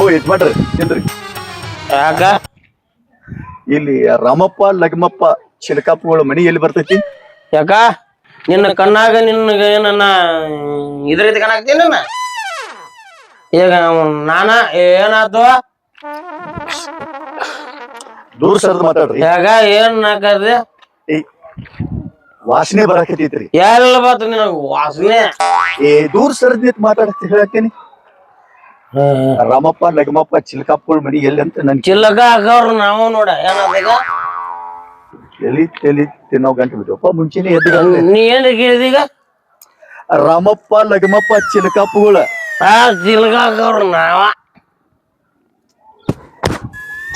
ಓ ಮಾಡ್ರಿ ತಿನ್ರಿ ಯಾಕ? ಇಲ್ಲಿ ರಾಮಪ್ಪ ಲಗಮಪ್ಪ ಚಿಲಕಾಪುಗಳ ಮನಿ ಎಲ್ಲಿ ಬರ್ತೈತಿ? ಯಾಕ? ನಿನ್ನ ಕಣ್ಣಾಗ ನಿನ್ನ ಏನನ್ನ ಇದ್ರ ರೀತಿ ಕಾಣಾಕ್ತೀನಿ ಈಗ ನಾನ ಏನಾದ್ವ ದೂರ ಸರ್ದು ಮಾತಾಡ್ರಿ. ಯಾಕ ಏನ್ ಹಾಕದ್ರಿ ವಾಸನೆ ಬರಕತ್ತೈತ್ರಿ. ಎಲ್ಲ ಬಂತು ನಿನಗ ವಾಸನೆ? ಏ ದೂರ ಸರ್ದ್ ನಿಂತ್ ಮಾತಾಡತ್ ಹೇಳತ್ತೀನಿ ರಾಮಪ್ಪ ಲಗಮಪ್ಪ ಚಿಲ್ಕಪ್ಪಳ ಮನಿ ಎಲ್ಲಿ ಅಂತ ನನ್ ಚಿಲ್ಲಕ ಹಾಕವ್ರ ನಾವು ನೋಡ ಏನಾದಾಗ? ಎಲ್ಲಿ ತಲಿ ತಿನ್ನೋ ಗಂಟೆ ಬಿಟ್ಟಪ್ಪ ಮುಂಚೆನೆ ಎದ್ದು ಗಂಟೆ. ನೀ ಏನ್ ಕೇಳಿದೀಗ? ರಾಮಪ್ಪ ಲಗಮಪ್ಪ ಚಿಲ್ಕಪ್ಪಗಳ. ಆ ಚಿಲ್ಕ ಹಾಕವ್ರ ನಾವ.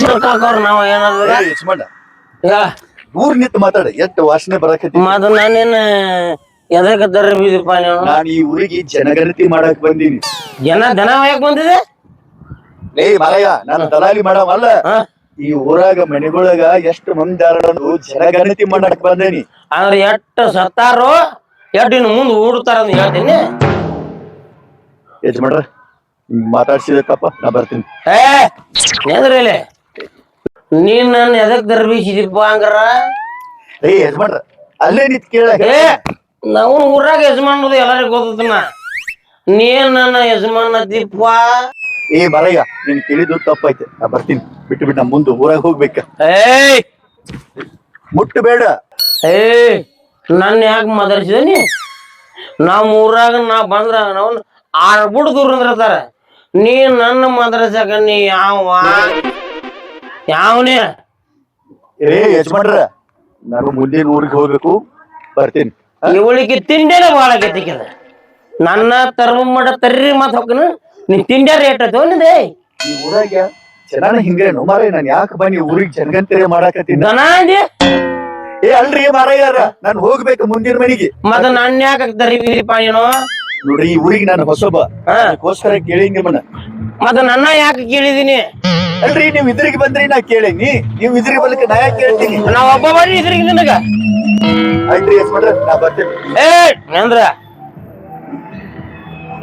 ಚಿಲ್ಕ ಹಾಕವ್ರ ನಾವ ಏನಾದ್ರು ದೂರ ನಿಂತ್ ಮಾತಾಡ ಎಷ್ಟು ವಾಸನೆ ಬರಾಕತಿ ಮತ್ತ ನಾನೇನ್ ಎದಕ್ಕೆ ದರ ಬೀದಿಪ್ಪ ನೀವು? ನಾನ್ ಈ ಊರಿಗೆ ಜನಗಣತಿ ಮಾಡಕ್ ಬಂದೀನಿ. ಜನ ದನ ಯಾಕೆ ಬಂದಿದೆ? ಏ ಮಾರಯ್ಯ ನಾನು ದಲಾಲಿ ಮಾಡವಲ್ಲ. ಹಾ? ಈ ಊರಾಗ ಮನೆಗೊಳಗ ಎಷ್ಟು ಮಂದಿ ಅನ್ನೋದು ಜನಗಣತಿ ಮಾಡಕ್ ಬಂದೇನಿ. ಅಂದ್ರೆ ಎಷ್ಟ ಸತ್ತಾರೋ ಎಷ್ಟ್ ಇನ್ನು ಮುಂದೆ ಊಡ್ತಾರ ಅಂತ ಹೇಳ್ತೀನಿ. ಯಜಮಾನ್ರ ಮಾತಾಡ್ಸಿದ ಮಾತಾಡ್ಸಿದಕ್ಕಪ್ಪ ನಾ ಬರ್ತೀನಿ. ಏ ನೆದ್ರಲ್ಲಿ ನೀನ್ ನನ್ನ ಎದಕ್ ದರ್ಬೀಸಿದಿಪ್ಪ ಹಂಗಾರ? ಏ ಯಜಮಾನ್ರ ಅಲ್ಲೇ ನಿಂತ್ ಕೇಳ. ಏ ನಾವು ಊರಾಗ ಯಜಮಾನದು ಎಲ್ಲರಿಗೂ ಗೊತ್ತದನ್ನ ನೀನ್ ನನ್ನ ಯಜಮಾನ ದೀಪ ಏ ಬರಯ್ಯ ನಿನ್ ತಿಳಿದು ತಪ್ಪೈತೆ. ನಾ ಬರ್ತೀನಿ. ಬಿಟ್ಟು ಬಿಟ್ಟು ನಾ ಮುಂದೆ ಊರಾಗ ಹೋಗ್ಬೇಕ. ಏಯ್! ಮುಟ್ಟು ಬೇಡ ಏ ನನ್ನ ಯಾಕೆ ಮದರ್ಸಿದ ನೀ ನಮ್ಮ ಊರಾಗ ನಾ ಬಂದ್ರ ನಾವು ಆಡ್ಬಿಡ್ ದೂರ ಅಂದಿರ್ತಾರ ನೀ ನನ್ನ ಮದ್ರಸಕ ನೀ ಯಾವ? ಯಾವನೇ? ಏ ಯಜಮಾನ್ರ ನಾನು ಮುಂದಿನ ಊರಿಗೆ ಹೋಗ್ಬೇಕು. ಬರ್ತೀನಿ? ಇವಳಿಗೆ ತಿಂಡಿನೇ ಭಾಳ ಕೆತ್ತಿಕ್ಕಿದ ನನ್ನ ತರ್ಮ ಮಾಡ ತರ್ರಿ ಮಾತು ಹೋಗ್ಕನ ನೀ ತಿಂಡಿ ರೇಟ್ ಐತೋ ನಿಂದೆ ಈ ಊರಾಗ ಜನ ಹಿಂಗೇನು ಮಾರಯ್ಯ ನಾನು ಯಾಕೆ ಬನ್ನಿ ಊರಿಗೆ ಜನಗಣತಿ ಮಾಡಾಕತ್ತೀನಿ? ದನ ಅಂದಿ? ಏ ಅಲ್ರಿ ಮಾರಯ್ಯಾರ ನಾನು ಹೋಗ್ಬೇಕು ಮುಂದಿನ ಮನೆಗೆ. ಮತ್ತ ನನ್ನ ಯಾಕೆ ತರಿಬಿದಿಪ್ಪ ನೀನು? ನೋಡ್ರಿ ಈ ಊರಿಗೆ ನಾನು ಹೊಸಬ. ಅದಕ್ಕೋಸ್ಕರ ಕೇಳಿ ನಿಮ್ಮನ್ನ. ಮತ್ತ ನನ್ನ ಯಾಕೆ ಕೇಳಿದೀನಿ? ಅಲ್ರಿ ನೀವ್ ಇದ್ರಿಗೆ ಬಂದ್ರಿ ನಾ ಕೇಳಿನಿ. ನೀವ್ ಇದ್ರಿಗೆ ಬರ್ಲಿಕ್ಕೆ ನಾ ಯಾಕೆ ಕೇಳ್ತೀನಿ? ನಾ ಒಬ್ಬ ಬರ್ರಿ ಇದ್ರಿಗೆ ನಿನಗ. ನಾ ಬರ್ತೀನಿ. ಏ ಅಂದ್ರ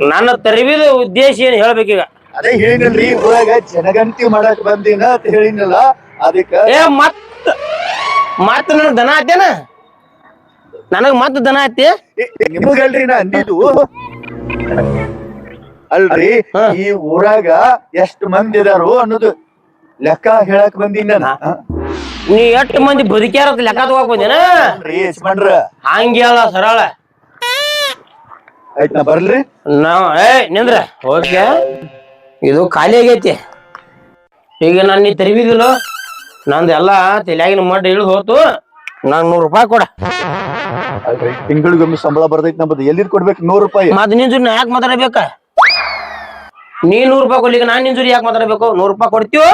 ನನ್ನ ತರಬೇದ ಉದ್ದೇಶ ಏನ್ ಹೇಳ್ಬೇಕೀಗ ಅದೇ ಹೇಳಿನಲ್ರಿ ಊರಾಗ ಜನಗಣತಿ ಮಾಡಕ್ ಬಂದಿನ ಅಂತ ಹೇಳಿನಲ್ಲ ಅದಕ್ಕ ಏ ಮತ್ ಮತ್ ನನಗ್ ದನ ಆತೇನ ನನಗ್ ಮತ್ ದನ ಆತಿ ನಿಮಗಲ್ರಿ ನಾ ಅಂದಿದ್ದು. ಅಲ್ರಿ. ಈ ಊರಾಗ ಎಷ್ಟ್ ಮಂದಿ ಇದಾರು ಅನ್ನೋದು ಲೆಕ್ಕ ಹೇಳಕ್ ಬಂದಿನ ಹಾ. ನೀ ಎಷ್ಟ್ ಮಂದಿ ಬದುಕ್ಯಾರ ಅಂತ ಲೆಕ್ಕ ತಗೋಕ್ ಬಂದೇನ ಯಜಮಾನ್ರ. ಸರಳ. ಆಯ್ತ್ ನಾ ಬರ್ಲ್ರಿ. ನಾವ್ ಏ ನಿಂದ್ರ ಓಕೆ ಇದು ಖಾಲಿ ಆಗೈತಿ. ಈಗ ನಾನು ನೀ ತರಿಬಿದಿಲ್ಲ ನಂದು ಎಲ್ಲ ತಲೆಯಾಗಿನ ಮಡ್ಡ ಇಳಿದು ಹೋತು. ನಂಗ್ ನೂರು ರೂಪಾಯಿ ಕೊಡ. ಅಲ್ರಿ ತಿಂಗಳಿಗೊಮ್ಮೆ ಸಂಬಳ ಬರ್ತೈತಿ ನಮ್ಮದು ಎಲ್ಲಿದ್ ಕೊಡ್ಬೇಕು? ನೂರು ರೂಪಾಯಿ. ಮತ್ ನಿನ್ ಜೋಡಿ ನಾ ಯಾಕೆ ಮಾತಾಡಬೇಕ? ನೀ ನೂರು ರೂಪಾಯಿ ಕೊಡ್ಲಿಕ್ಕೆ ನಾನ್ ನಿನ್ ಜೋಡಿ ಯಾಕೆ ಮಾತಾಡ್ಬೇಕು? ನೂರು ರೂಪಾಯಿ ಕೊಡ್ತೀವೋ?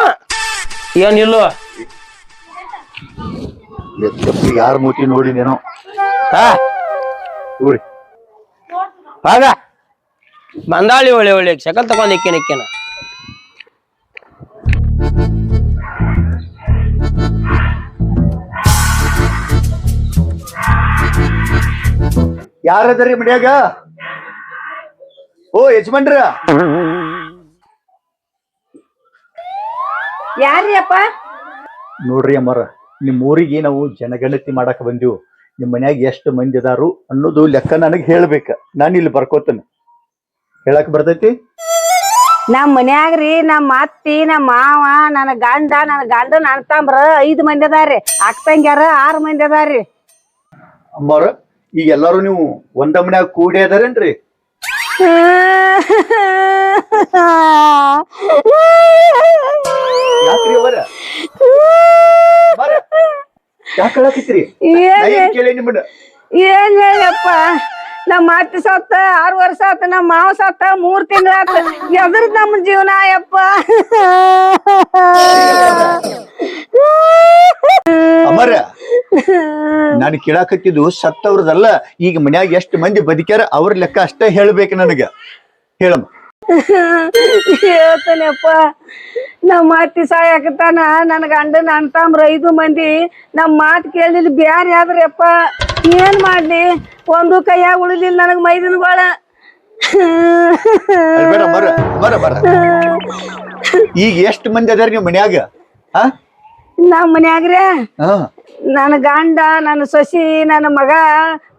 ಏನಿಲ್ಲೋ ಯಾರ ಮೂತಿ ನೋಡಿನೇನೋ ಹಾ? ನೋಡಿ ಆಗ. ಬಂದಾಳಿ ಒಳ್ಳೆ ಒಳ್ಳೆ ಶಕಲ್ ತಗೊಂಡ್ ಇಕ್ಕೇನ ಇಕ್ಕೇನ ಯಾರದರಿ ಮನ್ಯಾಗ? ಓ ಯಜಮಾನ್ರ. ಯಾರ್ರಿ ಅಪ್ಪ? ನೋಡ್ರಿ ಅಮ್ಮರ. ನಿಮ್ ಊರಿಗೆ ನಾವು ಜನಗಣತಿ ಮಾಡಕ್ಕೆ ಬಂದೆವು. ನಿಮ್ಮ ಮನ್ಯಾಗ ಎಷ್ಟು ಮಂದಿ ಅದಾರು ಅನ್ನೋದು ಲೆಕ್ಕ ನನಗೆ ಹೇಳ್ಬೇಕು. ನಾನು ಇಲ್ಲಿ ಬರ್ಕೋತೇನೆ. ಹೇಳಕ್ ಬರ್ತೈತಿ? ನಮ್ ಮನ್ಯಾಗ್ರಿ ನಮ್ಮ ಅತ್ತಿ ನಮ್ಮ ಮಾವ ನನ್ನ ಗಂಡ ನನ್ನ ಗಂಡನ ಅಣ್ತಂಬ್ರ ಐದು ಮಂದಿ ಅದಾರ್ರಿ. ಅಕ್ಕಂಗ್ಯಾರ ಆರು ಮಂದಿ ಅದಾರಿ ಅಮ್ಮವ್ರ ಈಗ ಎಲ್ಲಾರು ನೀವು ಒಂದ ಮನ್ಯಾಗ ಕೂಡಿ ಅದಾರೇನ್ರಿ? ಯಾಕ್ರಿ ಅವರ ಯಾಕೆ ಹೇಳಕತ್ರಿ ಏನ್ ಕೇಳಿ ನಿಮ್ಮನ್ನ? ಏನ್ ಹೇಳಪ್ಪ? ನಮ್ಮ ಅತ್ತ ಸತ್ತ ಆರು ವರ್ಷ ಆತ ನಮ್ಮ ಮಾವ ಸತ್ತ ಮೂರ್ ತಿಂಗಳಾತ ಎದ್ರ ನಮ್ ನಮ್ಮ ಜೀವನ ಯಪ್ಪ ಅಮರ ನಾನು ಕೇಳಾಕತ್ತಿದ್ದು ಸತ್ತವ್ರದಲ್ಲ ಈಗ ಮನ್ಯಾಗ ಎಷ್ಟು ಮಂದಿ ಬದುಕ್ಯಾರ ಅವ್ರ ಲೆಕ್ಕ ಅಷ್ಟೇ ಹೇಳ್ಬೇಕು ನನಗ. ಹೇಳಮ್ಮ. ಹೇಳ್ತಾನೆಪ್ಪ ನಮ್ಮ ಅತ್ತಿ ಸಾಯಕತ್ತಾನ ನನ್ನ ಗಂಡನ ಅಣ್ತಂಬ್ರ ಐದು ಮಂದಿ ನಮ್ಮ ಮಾತು ಕೇಳಿಲ್ಲ ಬ್ಯಾರ ಆದ್ರಪ್ಪ ಏನ್ ಮಾಡ್ಲಿ? ಒಂದು ಕೈಯಾಗ ಉಳಿಲಿಲ್ಲ ನನಗ್ ಮೈದನ್ಗಳ. ಬಾಳ ಈಗ ಎಷ್ಟು ಮಂದಿ ಅದಾರ ನೀವು ಮನ್ಯಾಗ? ಹಾ ನಮ್ಮ ಮನ್ಯಾಗ್ರೆ ನನ್ನ ಗಂಡ ನನ್ನ ಸೊಸಿ ನನ್ನ ಮಗ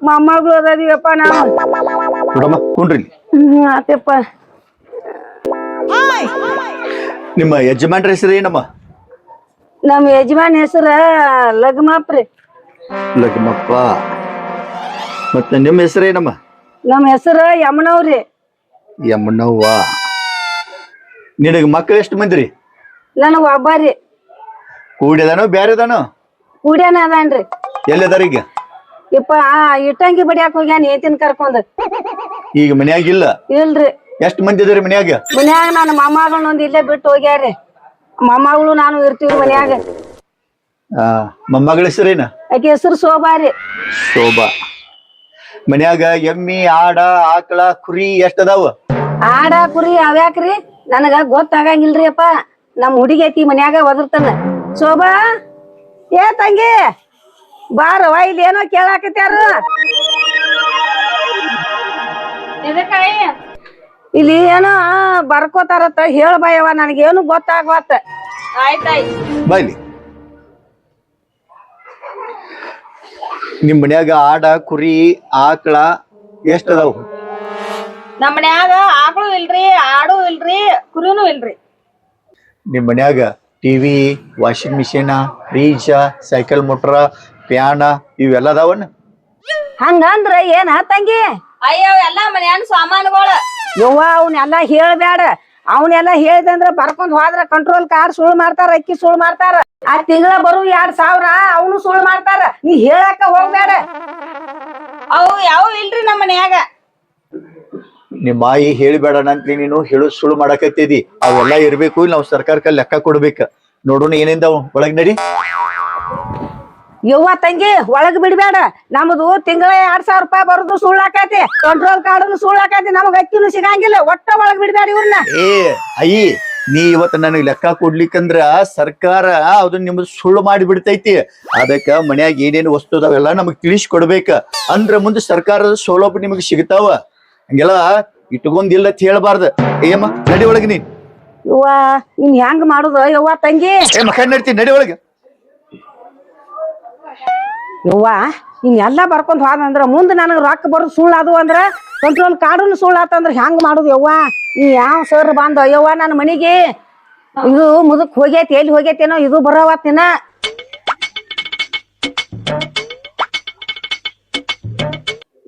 ಮೊಮ್ಮಗಳು ಅದೀವಪ್ಪ ನಾವು. ಕುಂಡ್ರಿ. ಆತಪ್ಪ ನಿಮ್ಮ ಯಜಮಾನ್ರ ಹೆಸರು ಏನಮ್ಮ? ನಮ್ಮ ಯಜಮಾನ್ ಹೆಸರ ಲಗ್ಮಾಪ್ರಿ ಲಗ್ಮಪ್ಪ. ಮತ್ತೆ ನಿಮ್ಮ ಹೆಸರು ಏನಮ್ಮ? ನಮ್ಮ ಹೆಸರ ಯಮನವ್ರಿ ಯಮನವ್ವ. ನಿನಗೆ ಮಕ್ಕಳು ಎಷ್ಟು ಮಂದಿರಿ ನನಗ ಒಬ್ಬ ರೀ. ಬೇರೆ ಬ್ಯಾರೆದಾನೋ? ಕುಡಿಯನ ಅದಾನ್ರಿ ಎಲ್ಲಿದಾರ ಈಗ? ಇಪ್ಪ ಆ ಇಟ್ಟಂಗಿ ಬಡಿಯಾಕ ಹೋಗ್ಯಾನ ಏತಿನ ಕರ್ಕೊಂಡ್. ಈಗ ಮನ್ಯಾಗ ಇಲ್ಲ? ಇಲ್ರಿ. ಎಷ್ಟು ಮಂದಿ ಇದ್ರಿ ಮನ್ಯಾಗ? ಮನ್ಯಾಗ ನನ್ನ ಮೊಮ್ಮಗಳನ್ನೊಂದ್ ಇಲ್ಲೇ ಬಿಟ್ಟು ಹೋಗ್ಯಾರಿ ಮೊಮ್ಮಗಳು ನಾನು ಇರ್ತೀವಿ ಮನ್ಯಾಗ. ಆ ಮೊಮ್ಮಗಳ ಹೆಸರೇನ ಆಕೆ ಹೆಸರು ಶೋಭಾ ರೀ. ಶೋಭಾ. ಮನ್ಯಾಗ ಎಮ್ಮಿ ಆಡ ಆಕಳ ಕುರಿ ಎಷ್ಟ್ ಅದಾವ? ಆಡ ಕುರಿ ಅವ್ಯಾಕ್ರಿ? ನನಗ ಗೊತ್ತಾಗಂಗಿಲ್ರಿ ಅಪ್ಪ. ನಮ್ ಹುಡುಗಿ ಐತಿ ಮನ್ಯಾಗ ಒದರ್ತಾನ. ಶೋಭಾ ಏ ತಂಗಿ ಬಾರವ ಇಲ್ಲಿ ಏನೋ ಕೇಳಾಕತ್ಯಾರ. ಇಲ್ಲಿ ಏನೋ ಬರ್ಕೋತಾರತ್ತ ಹೇಳ ಬಯವ ನನಗೆ ಏನು ಗೊತ್ತಾಗತ್ತ ಬೈಲಿ. ನಿಮ್ ಮನ್ಯಾಗ ಆಡ ಕುರಿ ಆಕಳ ಎಷ್ಟ್ ಅದಾವ? ನಮ್ಮ ಮನ್ಯಾಗ ಆಕಳು ಇಲ್ರಿ ಆಡು ಇಲ್ರಿ ಕುರಿನೂ ಇಲ್ರಿ. ನಿಮ್ ಮನ್ಯಾಗ TV washing machine fridge cycle motor ಪ್ಯಾನ ಇವೆಲ್ಲ ಅದಾವನ್? ಹಂಗಂದ್ರ ಏನ ತಂಗಿ? ಅಯ್ಯೋ ಎಲ್ಲಾ ಮನ್ಯಾನ ಸಾಮಾನುಗಳು. ಯವ್ವ ಅವನ್ನೆಲ್ಲ ಹೇಳ್ಬೇಡ ಅವನ್ನೆಲ್ಲ ಹೇಳಿದಂದ್ರ ಬರ್ಕೊಂಡ್ ಹೋದ್ರ ಕಂಟ್ರೋಲ್ ಕಾರ್ ಸುಳ್ಳು ಮಾಡ್ತಾರ ಅಕ್ಕಿ ಸುಳ್ಳು ಮಾಡ್ತಾರ. ಆ ತಿಂಗಳ ಬರು ಎರಡ್ ಸಾವಿರ ಅವನು ಸುಳ್ಳು ಮಾಡ್ತಾರ. ನೀ ಹೇಳಾಕ ಹೋಗ್ಬೇಡ ಅವು ಯಾವ ಇಲ್ರಿ ನಮ್ಮ ಮನ್ಯಾಗ? ನಿಮ್ ಮಾಯಿ ಹೇಳಿಬೇಡ ಅಂತ ನೀನು ಹೇಳು ಸುಳ್ಳು ಮಾಡಕತ್ತಿದಿ. ಅವೆಲ್ಲ ಇರ್ಬೇಕು ಇಲ್ಲ ನಾವು ಸರ್ಕಾರಕ್ಕೆ ಲೆಕ್ಕ ಕೊಡ್ಬೇಕು. ನೋಡೋಣ ಏನಿಂದ ಒಳಗ್ ನಡಿ. ಯವ್ವ ತಂಗಿ ಒಳಗ್ ಬಿಡ್ಬೇಡ. ನಮ್ದು ತಿಂಗಳ ಎರಡ್ ಸಾವಿರ ರೂಪಾಯಿ ಬರುದು ಸುಳ್ಳಾಕತಿ ಕಂಟ್ರೋಲ್ ಕಾರ್ಡ್ ಸುಳ್ಳಾಕತಿ ನಮಗ್ ಅಕ್ಕಿನೂ ಸಿಗಂಗಿಲ್ಲ. ಒಟ್ಟ ಒಳಗ್ ಬಿಡ್ಬೇಡ ಇವ್ರನ್ನ. ಏ ಅಯ್ಯಿ ನೀ ಇವತ್ತು ನನಗೆ ಲೆಕ್ಕ ಕೊಡ್ಲಿಕ್ಕಂದ್ರ ಸರ್ಕಾರ ಅದನ್ನ ನಿಮ್ದು ಸುಳ್ಳು ಮಾಡಿ ಬಿಡ್ತೈತಿ. ಅದಕ್ಕ ಮನ್ಯಾಗ ಏನೇನು ವಸ್ತು ಅದಾವೆಲ್ಲ ನಮಗ್ ತಿಳಿಸಿ ಕೊಡ್ಬೇಕ ಅಂದ್ರ ಮುಂದೆ ಸರ್ಕಾರದ ಸೌಲಭ್ಯ ನಿಮಗ್ ಸಿಗ್ತಾವ. ಹಂಗೆಲ್ಲ ಇಟ್ಕೊಂದಿಲ್ಲ ಅಂತ ಹೇಳ್ಬಾರ್ದ ಏಮ್ಮ ನಡಿ ಒಳಗ ನೀ ಯವ್ವ ಇನ್ ಹೆಂಗ್ ಮಾಡುದು? ಯವ್ವ ತಂಗಿ. ಏ ಮಕ್ಕ ನಡ್ತೀನಿ ನಡಿ ಒಳಗ. ಯವ್ವ, ಇನ್ ಎಲ್ಲಾ ಬರ್ಕೊಂಡ್ ಅಂದ್ರೆ ಮುಂದೆ ನನಗೆ ರೊಕ್ಕ ಬರೋದು ಸುಳ್ಳು ಅದು ಅಂದ್ರ ಕಂಟ್ರೋಲ್ ಕಾರ್ಡುನು ಸುಳ್ಳು ಆತಂದ್ರ ಹೆಂಗ್ ಮಾಡುದು ಯವ್ವ? ಈ ಯಾವ ಸರ್ ಬಂದ, ಯವ್ವ ನನ್ನ ಮನಿಗೆ? ಇದು ಮುದಕ್ ಹೋಗೈತಿ, ಎಲ್ಲಿ ಹೋಗೈತೇನೋ ಇದು ಬರೋವತ್ತಿನ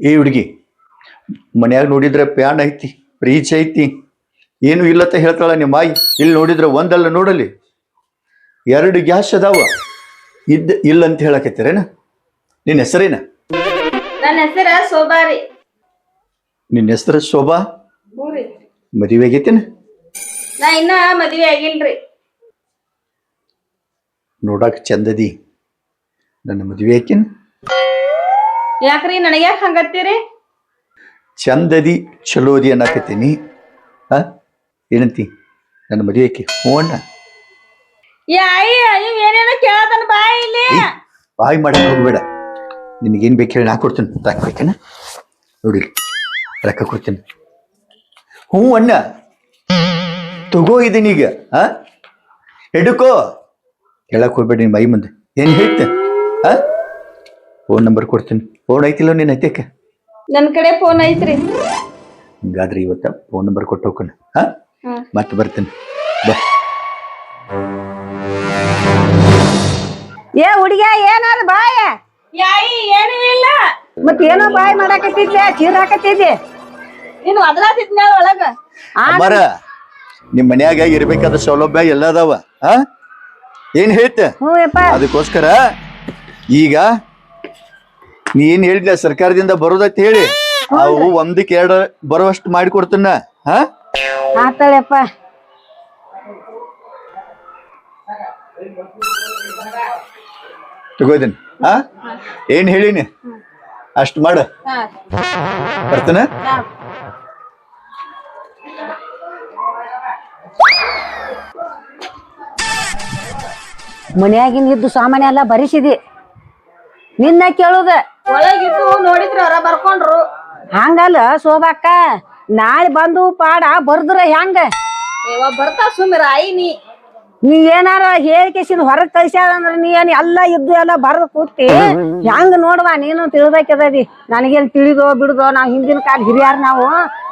ಏ ಹುಡುಗಿ, ಮನ್ಯಾಗ ನೋಡಿದ್ರೆ ಪ್ಯಾನ್ ಐತಿ ಪ್ರೀಚ್ ಐತಿ, ಏನು ಇಲ್ಲತ್ತ ಹೇಳ್ತಾಳ ನಿಮ್ಮ ಮಾಯಿ. ಇಲ್ಲಿ ನೋಡಿದ್ರೆ ಒಂದಲ್ಲ ನೋಡಲಿ. ಎರಡು ಗ್ಯಾಸ್ ಅದಾವ. ಇದ್ದ ಇಲ್ಲ ಅಂತ ಹೇಳಕತ್ತೀರೇನ? ನಿನ್ನ ಹೆಸರೇನ? ನನ್ನ ಹೆಸರ ಸೋಬಾರಿ ನಿನ್ನ ಹೆಸರು ಶೋಭಾ? ಹ್ಞೂರಿ. ಮದುವೆ ಆಗೈತೇನ? ನಾ ಇನ್ನ ಮದ್ವೆ ಆಗಿಲ್ರಿ. ನೋಡಾಕ ಚಂದದಿ ನನ್ನ ಮದುವೆ ಆಕಿನ? ಯಾಕ್ರಿ ನನಗ್ಯಾಕ ಹಂಗತ್ತೀರಿ? ಚಂದದಿ ಚಲೋದಿ ಅನ್ನಕತ್ತೀನಿ. ಹಾ ಏನಂತಿ? ನನ್ನ ಮದುವೆ ಆಕಿ ಹ್ಞೂ ಅಣ್ಣ. ಯಾ ಅಯ್ಯ ಇವ್ ಏನೇನೋ ಕೇಳತನ ಬಾ ಇಲ್ಲಿ ಏ, ಬಾಯ್ ಮಾಡಕ್ಕೆ ಹೋಗ್ಬೇಡ. ನಿನಗೇನು ಬೇಕು ಹೇಳಿ ನಾ ಕೊಡ್ತೀನಿ. ರೊಕ್ಕ ಬೇಕೇನ? ನೋಡಿ ರೊಕ್ಕ ಕೊಡ್ತೀನಿ. ಹ್ಞೂ ಅಣ್ಣ. ತಗೋ ಇದೀನೀಗ ಆ? ಹಿಡ್ಕೋ. ಹೇಳಕ್ ಹೋಗ್ಬೇಡ ನಿಮ್ಮ ಮೈ ಮುಂದೆ. ಏನು ಹೇಳ್ತೆ? ಆ? ಫೋನ್ ನಂಬರ್ ಕೊಡ್ತೀನಿ. ಫೋನ್ ಐತಿಲ್ಲ ನೀನು ಐತಕ್ಕೆ ನನ್ನ ಕಡೆ ಫೋನ್ ಐತ್ರಿ. ಹಿಂಗಾದ್ರೆ ಇವತ್ತ ಫೋನ್ ನಂಬರ್ ಕೊಟ್ಟು ಹೋಗೋಣ ಹಾ. ಮತ್ತೆ ಬರ್ತೀನಿ. ಬಾ. ಏ ಹುಡುಗ ಏನಾದ ಬಾಯ? ಯಾಯಿ ಏನೂ ಇಲ್ಲ. ಮತ್ ಏನೋ ಬಾಯ್ ಮಾಡಾಕತ್ತಿದ್ದೆ ಚೀರಾಕತ್ತಿದ್ದೆ ನೀನ್ ಒದರಾತಿದ್ನ ಒಳಗ? ಅಮ್ಮಾರ ನಿಮ್ ಮನ್ಯಾಗ ಇರ್ಬೇಕಾದ ಸೌಲಭ್ಯ ಎಲ್ಲ ಅದಾವ ಆ? ಏನ್ ಹೇಳ್ತ? ಹ್ಞೂ ಯಪ್ಪ. ಅದಕ್ಕೋಸ್ಕರ ಈಗ ನೀ ಏನ್ ಹೇಳಿದ್ಲ ಸರ್ಕಾರದಿಂದ ಬರೋದೈತಿ ಹೇಳಿ? ಅವು ಒಂದಕ್ಕೆ ಎರಡು ಬರುವಷ್ಟು ಮಾಡಿಕೊಡ್ತೀನ ಹಾ ಆತಳಪ್ಪ. ತಗೋದಿನ್ ಹಾ ಏನ್ ಹೇಳಿನಿ? ಅಷ್ಟು ಮಾಡ. ಹಾ. ಬರ್ತನ? ಮನೆಯಾಗಿನ ಇದ್ದು ಸಾಮಾನ್ಯ ಎಲ್ಲ ಬರಿಸಿದಿ. ನಿನ್ನ ಕೇಳುದ. ಒಳಗಿದ್ದು ನೋಡಿದ್ರ ಹೊರ ಬರ್ಕೊಂಡ್ರು. ಹಂಗಲ್ಲ ಶೋಭಾಕ್ಕ ನಾಳೆ ಬಂದು ಪಾಡ ಬರ್ದ್ರ ಹೆಂಗ? ಬರ್ತಾ ಸುಮ್ಮಿರ ಐ ನೀ ಏನಾರ ಹೇಳಿಕೆಸಿದ್ ಹೊರಗ್ ಕಳ್ಸ್ಯಾಳ ಅಂದ್ರ ನೀ ಏನ್ ಎಲ್ಲ ಇದ್ದು ಎಲ್ಲ ಬರದ್ ಕೂತಿ ಹೆಂಗ್ ನೋಡ್ವ ನೀನು ತಿಳ್ಬೇಕದದಿ? ನನಗೇನ್ ತಿಳಿದೋ ಬಿಡುದೋ? ನಾವ್ ಹಿಂದಿನ ಕಾಲ ಹಿರಿಯಾರ ನಾವು.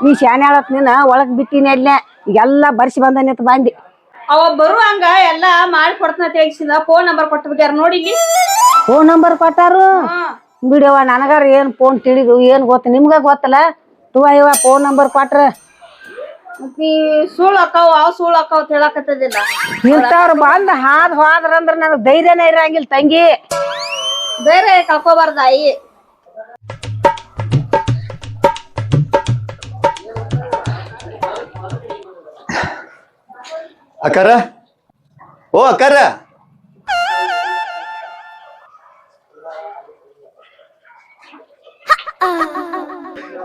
ನೀ ಶಾನೆ ಹೇಳತ್ ನೀನ ಒಳಗ್ ಬಿಟ್ಟಿನಿ ಅಲ್ಲೇ. ಈಗೆಲ್ಲ ಬರ್ಸಿ ಬಂದ ನಿಂತ ಬಂದಿ ಅವ ಬರುವಂಗ ಎಲ್ಲಾ ಮಾಡಿ ಕೊಡ್ತನ ಫೋನ್ ನಂಬರ್ ಕೊಟ್ಟು ಬಿಟ್ಟಾರ ನೋಡಿ ಫೋನ್ ನಂಬರ್ ಕೊಟ್ಟಾರು? ಬಿಡವ ಬಿಡವ್ವ ನನಗಾರ ಏನ್ ಫೋನ್ ತಿಳಿದು ಏನ್ ಗೊತ್ತ? ನಿಮ್ಗ ಗೊತ್ತಲ್ಲ? ತುವ ಇವ ಫೋನ್ ನಂಬರ್ ಕೊಟ್ರ. ನೀ ಸುಳ್ಳು ಅಕ್ಕಾವ್ ಅವ್ ಸುಳ್ಳು ಅಕ್ಕಾವ್ ಅಂತ ಹೇಳಕತ್ತದಿಲ್ಲ ಇಂಥವ್ರು ಬಂದ್ ಹಾದ್ ಹೋದ್ರಂದ್ರ ನನಗ್ ಧೈರ್ಯನೇ ಇರಂಗಿಲ್ಲ ತಂಗಿ. ಬೇರೆ ಕಳ್ಕೊಬಾರ್ದ ಆಯಿ. ಅಕ್ಕಾರ? ಓ ಅಕ್ಕಾರ.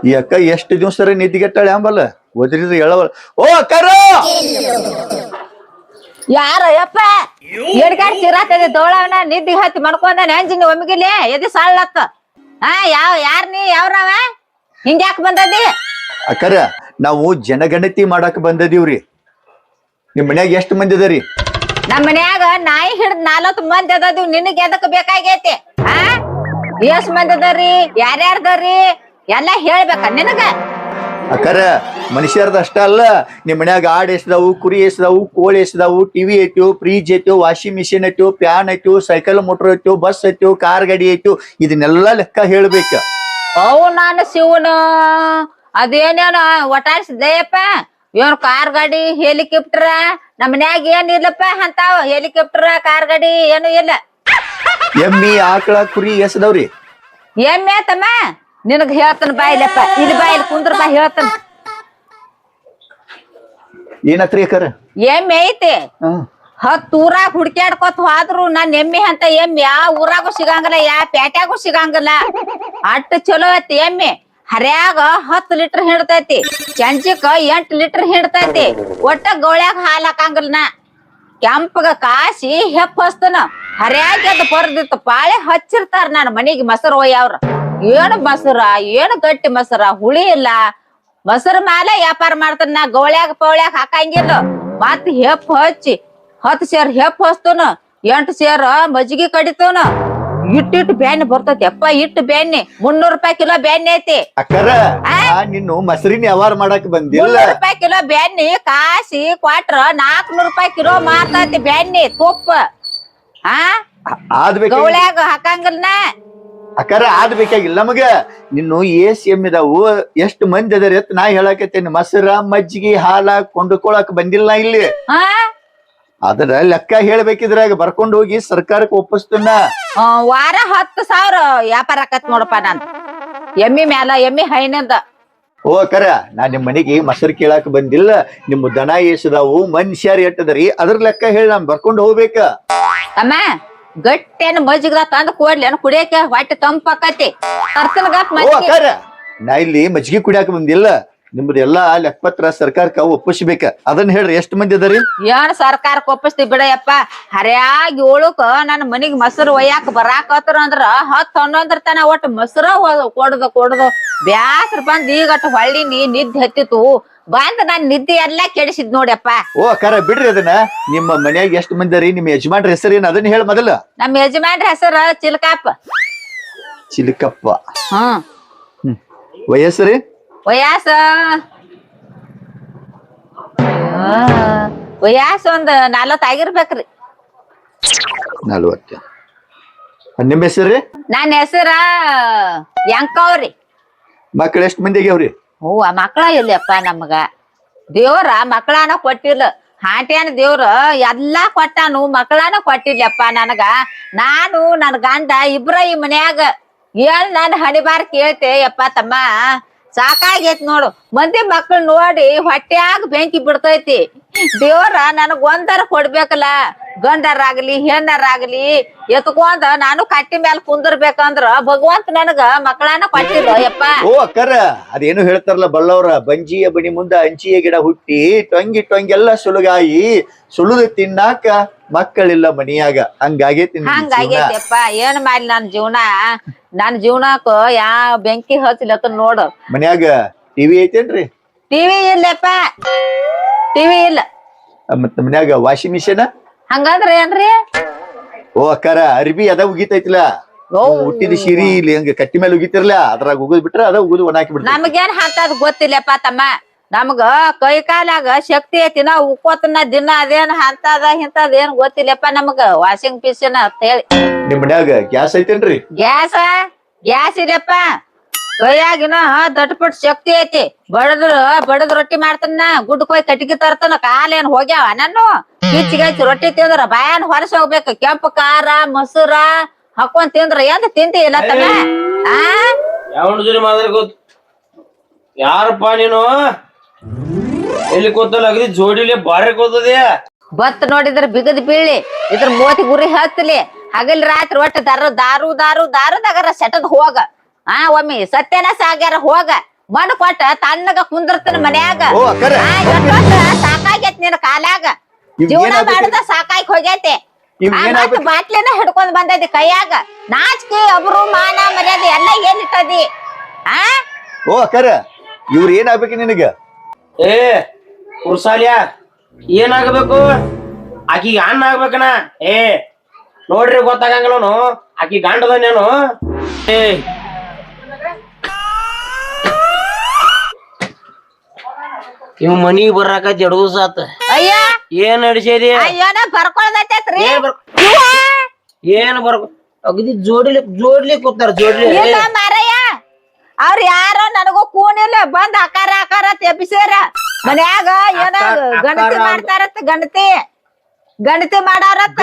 ಈ ಅಕ್ಕ ಎಷ್ಟು ದಿವ್ಸ ನಿದ್ದಿಗೆಟ್ಟಾಳೆ ಅಂಬಲ್ಲ? ಒದ್ರಿದ್ರೆ ಹೇಳವಲ್ಲ ಓ ಅಕ್ಕಾರ! ಯಾರ ಯಪ್ಪ? ಎಡ್ಗಾಡ್ ದೋಳವನ ನಿದ್ದಿ ಹತ್ತಿ ಮಾಡ್ಕೊಂಡ ನೆಂಜಿನ ಒಮ್ಗಿಲಿ ಎದಿ ಸಾಳ್ಲತ್ತ ಹಾ ಯಾವ ಯಾರ್ ನೀ? ಯಾವ್ರವ? ಹಿಂಗ್ಯಾಕ್ ಬಂದದಿ? ಅಕ್ಕರ ನಾವು ಜನಗಣತಿ ಮಾಡಾಕ ಬಂದದಿವ್ರಿ. ನಿಮ್ ಮನ್ಯಾಗ ಎಷ್ಟು ಮಂದಿ ಅದರಿ? ನಮ್ ಮನ್ಯಾಗ ನಾಯಿ ಹಿಡ್ದ್ ನಾಲ್ವತ್ ಮಂದಿ ಅದದಿವ್ ನಿನಗ್ ಎದಕ್ ಬೇಕಾಗೈತಿ? ಹಾ ಎಷ್ಟ್ ಮಂದಿ ಅದರಿ? ಯಾರ್ಯಾರ್ದರಿ ಎಲ್ಲಾ ಹೇಳ್ಬೇಕ ನಿನಗ? ಅಕ್ಕರ ಮನುಷ್ಯರದ ಅಷ್ಟ ಅಲ್ಲ ನಿಮ್ ಮನ್ಯಾಗ ಆಡ್ ಎಸ್ದಾವು ಕುರಿ ಎಸ್ದಾವು ಕೋಳಿ ಎಸ್ದಾವು ಟಿವಿ ಐತಿವು ಫ್ರಿಜ್ ಐತಿವು ವಾಷಿಂಗ್ ಮಿಷಿನ್ ಐತಿವು ಫ್ಯಾನ್ ಐತಿವು ಸೈಕಲ್ ಮೋಟರ್ ಐತಿವು ಬಸ್ ಐತಿವು ಕಾರ್ ಗಾಡಿ ಐತಿವು ಇದನ್ನೆಲ್ಲ ಲೆಕ್ಕ ಹೇಳ್ಬೇಕ. ಅವು ನಾನು ಶಿವನ ಅದೇನೇನ ಒಟಾರಿಸಿದೆಯಪ್ಪ ಇವನ್ ಕಾರ್ ಗಾಡಿ ಹೆಲಿಕಾಪ್ಟರ್ ನಮ್ಮ ಮನ್ಯಾಗ ಏನ್ ಇಲ್ಲಪ್ಪ ಅಂತಾವ? ಹೆಲಿಕಾಪ್ಟರ್ ಕಾರ್ ಗಾಡಿ ಏನು ಇಲ್ಲ. ಎಮ್ಮಿ ಆಕಳ ಕುರಿ ಎಸ್ದವ್ರಿ? ಎಮ್ಮೆ ತಮ್ಮ ನಿನಗ್ ಹೇಳ್ತಾನ ಬಾಯಿಲಪ್ಪ ಇಲ್ಲಿ ಬಾಯಿಲ್ ಕುಂದ್ರ ಬಾ ಹೇಳ್ತಾನ. ಏನತ್ರಿ ಅಕ್ಕಾರ ಎಮ್ಮೆ ಐತಿ. ಹತ್ತು ಊರಾಗ ಹುಡ್ಕ್ಯಾಡ್ಕೊತ ಹೋದ್ರು ನಾನ್ ಎಮ್ಮೆ ಅಂತ ಎಮ್ಮೆ. ಯಾವ ಊರಾಗೂ ಸಿಗಂಗಿಲ್ಲ ಯಾ ಪ್ಯಾಟ್ಯಾಗೂ ಸಿಗಂಗಿಲ್ಲ. ಅಟ್ಟ ಚಲೋ ಐತಿ ಎಮ್ಮೆ. ಹರ್ಯಾಗ ಹತ್ತು ಲೀಟರ್ ಹಿಡ್ತೈತಿ ಚಂಚಿಕ ಎಂಟ್ ಲೀಟರ್ ಹಿಡ್ತೈತಿ ಒಟ್ಟ ಗೌಳ್ಯಾಗ ಹಾಲ್ ಹಾಕಂಗಿಲ್ಲ ನಾ. ಕೆಂಪಗ ಕಾಸಿ ಹೆಪ್ಪ ಹಸ್ತನ ಹರ್ಯಾಗ ಎದ್ದು ಬರ್ದಿತ್ತು. ಪಾಳೆ ಹಚ್ಚಿರ್ತಾರ ನಾನು ಮನೆಗೆ ಮೊಸರು ಒಯ್ಯವ್ರ ಏನು ಮೊಸರ ಏನು ಗಟ್ಟಿ ಮೊಸರ ಹುಳಿ ಇಲ್ಲ. ಮೊಸರು ಮೇಲೆ ವ್ಯಾಪಾರ ಮಾಡ್ತಾನ ನಾ ಗೌಳ್ಯಾಗ ಪೌಳ್ಯಾಗ ಹಾಕಂಗಿಲ್ಲ. ಮತ್ ಹೆಪ್ಪ ಹಚ್ಚಿ ಹತ್ತು ಸೇರ್ ಹೆಪ್ಪ ಹಚ್ತನು ಎಂಟು ಸೇರ್ ಮಜ್ಜಿಗೆ ಕಡಿತವನ ಇಟ್ಟು ಬ್ಯಾನಿ ಬರ್ತೈತಿ. ಅಪ್ಪ ಇಟ್ಟು ಬ್ಯಾನಿ ಮುನ್ನೂರ್ ರೂಪಾಯಿ ಕಿಲೋ ಬ್ಯಾನಿ ಐತಿ. ನೀನು ಮೊಸರಿನ ವ್ಯವಹಾರ ಮಾಡಕ್ ಬಂದಿಲ್ಲ. ಮುನ್ನೂರ್ ರೂಪಾಯಿ ಕಿಲೋ ಬ್ಯಾನಿ ಕಾಸಿ ಕ್ವಾಟ್ರ ನಾಲ್ಕನೂರ್ ರೂಪಾಯಿ ಕಿಲೋ ಮಾರ್ತೈತಿ ಬ್ಯಾನಿ ತುಪ್ಪ. ಆ? ಆದ್ಬೇಕ ಗೌಳ್ಯಾಗ ಹಾಕಂಗಿಲ್ಲ ಅಕ್ಕಾರ ಆದ್ ಬೇಕಾಗಿಲ್ಲ ನಮಗ ನಿನ್ನು ಏಸ್ ಎಂ ಇದಾವು ಎಷ್ಟು ಮಂದಿ ಅದರಿ ಅಂತ ನಾ ಹೇಳಕತ್ತೇನೆ. ಮೊಸರ ಮಜ್ಜಿಗೆ ಹಾಲ ಕೊಂಡ್ಕೊಳಕ್ ಬಂದಿಲ್ಲ ಇಲ್ಲಿ. ಅದರ ಲೆಕ್ಕ ಹೇಳ್ಬೇಕಿದ್ರಾಗ ಬರ್ಕೊಂಡು ಹೋಗಿ ಸರ್ಕಾರಕ್ಕೆ ಒಪ್ಪಿಸ್ತನ್ನ ವಾರ ಹತ್ತು ಸಾವಿರ ವ್ಯಾಪಾರ ಆಕತ್ ನೋಡಪ್ಪ ನಾನ್. ಎಮ್ಮಿ ಮ್ಯಾಲ ಎಮ್ಮಿ ಹೈನದ. ಓ ಕರ ನಾ ನಿಮ್ ಮನೆಗೆ ಮೊಸರು ಕೇಳಾಕ ಬಂದಿಲ್ಲ. ನಿಮ್ಮ ದನ ಏಸದಾವು ಮನುಷ್ಯರ್ ಎಟ್ಟದರಿ. ಅದ್ರ ಲೆಕ್ಕ ಹೇಳಿ ನಾನ್ ಬರ್ಕೊಂಡು ಹೋಗ್ಬೇಕ. ಅಮ್ಮ ಗಟ್ಟೆನ ಮಜ್ಜಿಗದ ತಂದ್ ಕೊಡ್ಲೇನು ಕುಡಿಯಕ್ಕೆ? ಹೊಟ್ಟೆ ತಂಪಾಕತಿ. ಮಜ್ಜಿಗೆ. ಅಕ್ಕಾರ ನಾ ಇಲ್ಲಿ ಮಜ್ಜಿಗೆ ಕುಡಿಯಾಕ ಬಂದಿಲ್ಲ. ನಿಮ್ದು ಎಲ್ಲಾ ಲೆಕ್ಕಪತ್ರ ಸರ್ಕಾರಕ್ಕ ಒಪ್ಪಿಸ್ಬೇಕ. ಅದನ್ನ ಹೇಳ್ರಿ ಎಷ್ಟು ಮಂದಿ ಅದರಿ? ಏನ್ ಸರ್ಕಾರಕ್ಕೆ ಒಪ್ಪಿಸ್ತಿ ಬಿಡಯಪ್ಪ ಹರಿಯಾಗಿ ಏಳುಕ ನನ್ನ ಮನಿಗ್ ಮೊಸರು ಒಯ್ಯಾಕ ಬರಾಕತ್ರ ಅಂದ್ರ ಹತ್ ಹನ್ನೊಂದ್ರ ತನ ಒಟ್ಟು ಮೊಸರ ಕೊಡದ ಕೊಡದು. ಬ್ಯಾಸ್ರ ಬಂದ್ ಈಗಟ್ಟು ಹೊಳ್ಳಿನಿ ನಿದ್ದೆ ಹತ್ತಿತು. ಬಂದ್ ನಾನ್ ನಿದ್ದೆ ಎಲ್ಲ ಕೆಡಿಸಿದ್ ನೋಡಪ್ಪ. ಓ ಕರ ಬಿಡ್ರಿ ಅದನ್ನ. ನಿಮ್ಮ ಮನ್ಯಾಗ ಎಷ್ಟು ಮಂದಿ ನಿಮ್ಮ ಯಜಮಾನ್ರ ಹೆಸರು ಏನ್? ಅದನ್ನ ಹೇಳ ಮೊದಲ. ನಮ್ಮ ಯಜಮಾನ್ರ ಹೆಸರ ಚಿಲ್ಕಪ್ಪ. ಚಿಲ್ಕಪ್ಪ. ಹ್ಮ್. ವಯಸ್ಸರಿ ವಯಸ್ಸ? ವಯಾಸ ಒಂದ್ ನಲ್ವತ್ತಾಗಿರ್ಬೇಕ್ರಿ ನಲ್ವತ್ತ. ನಿಮ್ಮ ಹೆಸರು ನನ್ನ ಹೆಸರ ಯಂಕವ್ರಿ ಮಕ್ಳು ಎಷ್ಟ್ ಮಂದಿ ಆಗ್ಯಾವ್ರಿ? ಹೂವ ಮಕ್ಳ ಇಲ್ಲಪ್ಪ ನಮಗ. ದೇವ್ರ ಮಕ್ಳಾನ ಕೊಟ್ಟಿಲ್ಲ ಹಾಟ್ಯಾನ ದೇವ್ರ ಎಲ್ಲಾ ಕೊಟ್ಟಾನು, ಮಕ್ಳಾನ ಕೊಟ್ಟಿಲ್ಲಪ್ಪ ನನಗ. ನಾನು, ನನ್ ಗಂಡ ಇಬ್ರ ಈ ಮನ್ಯಾಗ. ಏಳ್ ನನ್ ಹಣಿಬಾರ ಕೇಳ್ತೆ, ಯಪ್ಪ ತಮ್ಮ. ಸಾಕಾಗೈತ್ ನೋಡು. ಮಂದಿ ಮಕ್ಳು ನೋಡಿ ಹೊಟ್ಯಾಗ ಬೆಂಕಿ ಬಿಡ್ತೈತಿ. ದೇವ್ರ ನನಗ್ ಒಂದರ ಕೊಡ್ಬೇಕಲ್ಲ. ಗಂಡರಾಗ್ಲಿ ಹೆಣ್ಣರಾಗ್ಲಿ ಎತ್ಕೊಂಡ ನಾನು ಕಟ್ಟಿ ಮ್ಯಾಲ ಕುಂದಿರ್ಬೇಕಂದ್ರ ಭಗವಂತ ನನಗ ಮಕ್ಕಳನ್ನ ಕೊಟ್ಟಿಲ್ಲ ಯಪ್ಪ. ಓ ಅಕ್ಕರ ಅದೇನು ಹೇಳ್ತಾರಲ್ಲ ಬಲ್ಲವ್ರ ಬಂಜಿಯ ಬಣಿ ಮುಂದ ಅಂಚಿಯ ಗಿಡ ಹುಟ್ಟಿ ಟೊಂಗಿ ಟೊಂಗೆಲ್ಲ ಸುಲಗಾಯಿ ಸುಳುದು ತಿನ್ನಾಕ ಮಕ್ಕಳಿಲ್ಲ ಮನಿಯಾಗ. ಹಂಗಾಗಿ ಹಂಗಾಗೈತಪ್ಪ ಏನ್ ಮಾಡ್ಲಿ ನನ್ ಜೀವನ? ನನ್ ಜೀವನಕ್ಕ ಯಾ ಬೆಂಕಿ ಹಚ್ಚಲತ್ತ ನೋಡು. ಮನ್ಯಾಗ ಟಿವಿ ಐತೇನ್ರಿ? ಟಿವಿ ಇಲ್ಲಪ್ಪ. ಟಿವಿ ಇಲ್ಲ. ಮತ್ತ ಮನ್ಯಾಗ ವಾಷಿಂಗ್ ಮಿಷಿನ್? ಹಂಗಂದ್ರ ಏನ್ರಿ? ಓ ಅಕ್ಕಾರ ಅರ್ಬಿ ಅದ ಉಗಿತೈತಿಲ್ಲ. ಹುಟ್ಟಿದ ಶಿರಿ ಇಲ್ಲಿ ಹಂಗ ಕಟ್ಟಿ ಮೇಲೆ ಉಗಿತಿರ್ಲ ಅದ್ರಾಗ ಉಗಿದ್ ಬಿಟ್ರ ಅದ ಉಗಿದು ಒಣ ಹಾಕಿ ಬಿಡ್ತಾರೆ ನಮಗೇನ್ ಅಂತದ್ ಗೊತ್ತಿಲ್ಲಪ್ಪ ತಮ್ಮ. ನಮ್ಗ ಕೈ ಕಾಲಾಗ ಶಕ್ತಿ ಐತಿ ನಾ ಉಕ್ಕೋತನ ದಿನ ಅದೇನ್ ಹಂತದ ಇಂತದ ಏನ್ ಗೊತ್ತಿಲ್ಲಪ್ಪ ನಮಗ. ವಾಷಿಂಗ್ ಮಿಷಿನ್ ಅಂತ ಹೇಳಿ. ನಿಮ್ ಮನ್ಯಾಗ ಗ್ಯಾಸ್ ಐತೇನ್ರಿ? ಗ್ಯಾಸ? ಗ್ಯಾಸ್ ಇಲ್ಲಪ್ಪ. ಕೈಯಾಗಿನ ದಟ್ಪಟ್ ಶಕ್ತಿ ಐತಿ. ಬಡದ್ರ ಬಡದ್ ರೊಟ್ಟಿ ಮಾಡ್ತಾನ ಗುಡ್ಡ ಹೋಗಿ ಕಟ್ಟಿಗೆ ತರ್ತಾನ ಕಾಲೇನ್ ಹೋಗ್ಯಾವ ನಾನು ಕಿಚ್ಚಿಗಚ್ಚಿ ರೊಟ್ಟಿ ತಿಂದ್ರ ಬಾಯನ್ ಹೊರಸ ಹೋಗ್ಬೇಕು. ಕೆಂಪು ಖಾರ ಮೊಸರ ಹಾಕೊಂಡ್ ತಿಂದ್ರ ಎಂತ ತಿಂತಿ ಇಲ್ಲ ಯಾವ ಗೊತ್ತು ಯಾರಪ್ಪ ನೀನು? ಎಲ್ಲಿ ಕೂತಲ್ಲ? ಅಗದಿ ಜೋಡಿಲಿ ಬಾರಿ ಕೂತದೆ ಬತ್ ನೋಡಿದ್ರ ಬಿಗದ್ ಬೀಳಿ ಇದ್ರ ಮೋತಿ ಗುರಿ ಹತ್ತಲಿ ಹಗಲ್ ರಾತ್ರಿ ಒಟ್ಟ ದಾರು ದಾರು ದಾರು ದಾರುದಾಗರ ಸೆಟದ್ ಹೋಗ. ಆ ಒಮ್ಮಿ ಸತ್ಯನ ಸಾಗ್ಯಾರ ಹೋಗ. ಮಣ್ಣು ಕೊಟ್ಟ ತಣ್ಣಗ ಕುಂದಿರ್ತಾನ ಮನ್ಯಾಗ. ಸಾಕಾಗೈತ್ ನಿನ್ ಕಾಲಾಗ ಜೀವನ ಮಾಡದ ಸಾಕಾಯ್ಕ ಸಾಕಾಗಿ ಹೋಗೈತೆ. ಬಾಟ್ಲಿನ ಹಿಡ್ಕೊಂಡ್ ಬಂದೈತಿ ಕೈಯಾಗ. ನಾಚಿಕೆ ಅಬ್ರು ಮಾನ ಮರ್ಯಾದೆ ಎಲ್ಲ ಏನ್ ಇಟ್ಟದಿ? ಆ? ಓ ಅಕ್ಕಾರ ಇವ್ರ ಏನಾಗ್ಬೇಕು ನಿನಗ? ಏ ಕುರ್ಸಾಲ್ಯ ಏನಾಗಬೇಕು? ಆಕಿ ಅಣ್ಣ ಆಗ್ಬೇಕನ ಏ ನೋಡ್ರಿ ಗೊತ್ತಾಗಂಗಿಲ್ಲನು ಆಕಿ ಗಂಡದ ನಾನು ಏ. ಇವ್ ಮನಿಗೆ ಬರಾಕ ಜಡ್ ದಿವಸ ಆತ. ಅಯ್ಯ ಏನ್ ನಡಿಸೇದಿ ಅಯ್ಯೋನ ಬರ್ಕೊಳ್ದೈತೇತ್ರಿ. ಏನ್ ಬರ್ ಏನ್ ಅಗದಿ ಜೋಡಿಲಿ ಜೋಡ್ಲಿ ಕೂತಾರ ಜೋಡ್ಲಿ. ಇಲ್ಲ ಮಾರಯ್ಯ ಅವ್ರ ಯಾರೋ ನನಗೂ ಕೂನಿಲ್ಲ ಬಂದ್ ಆಕಾರ ಆಕಾರ ತೆಪ್ಪಿಸ್ಯಾರ ಮನ್ಯಾಗ ಏನ ಗಣತಿ ಮಾಡ್ತಾರತ್ತ ಗಣತಿ. ಗಣತಿ ಮಾಡಾರತ್ತ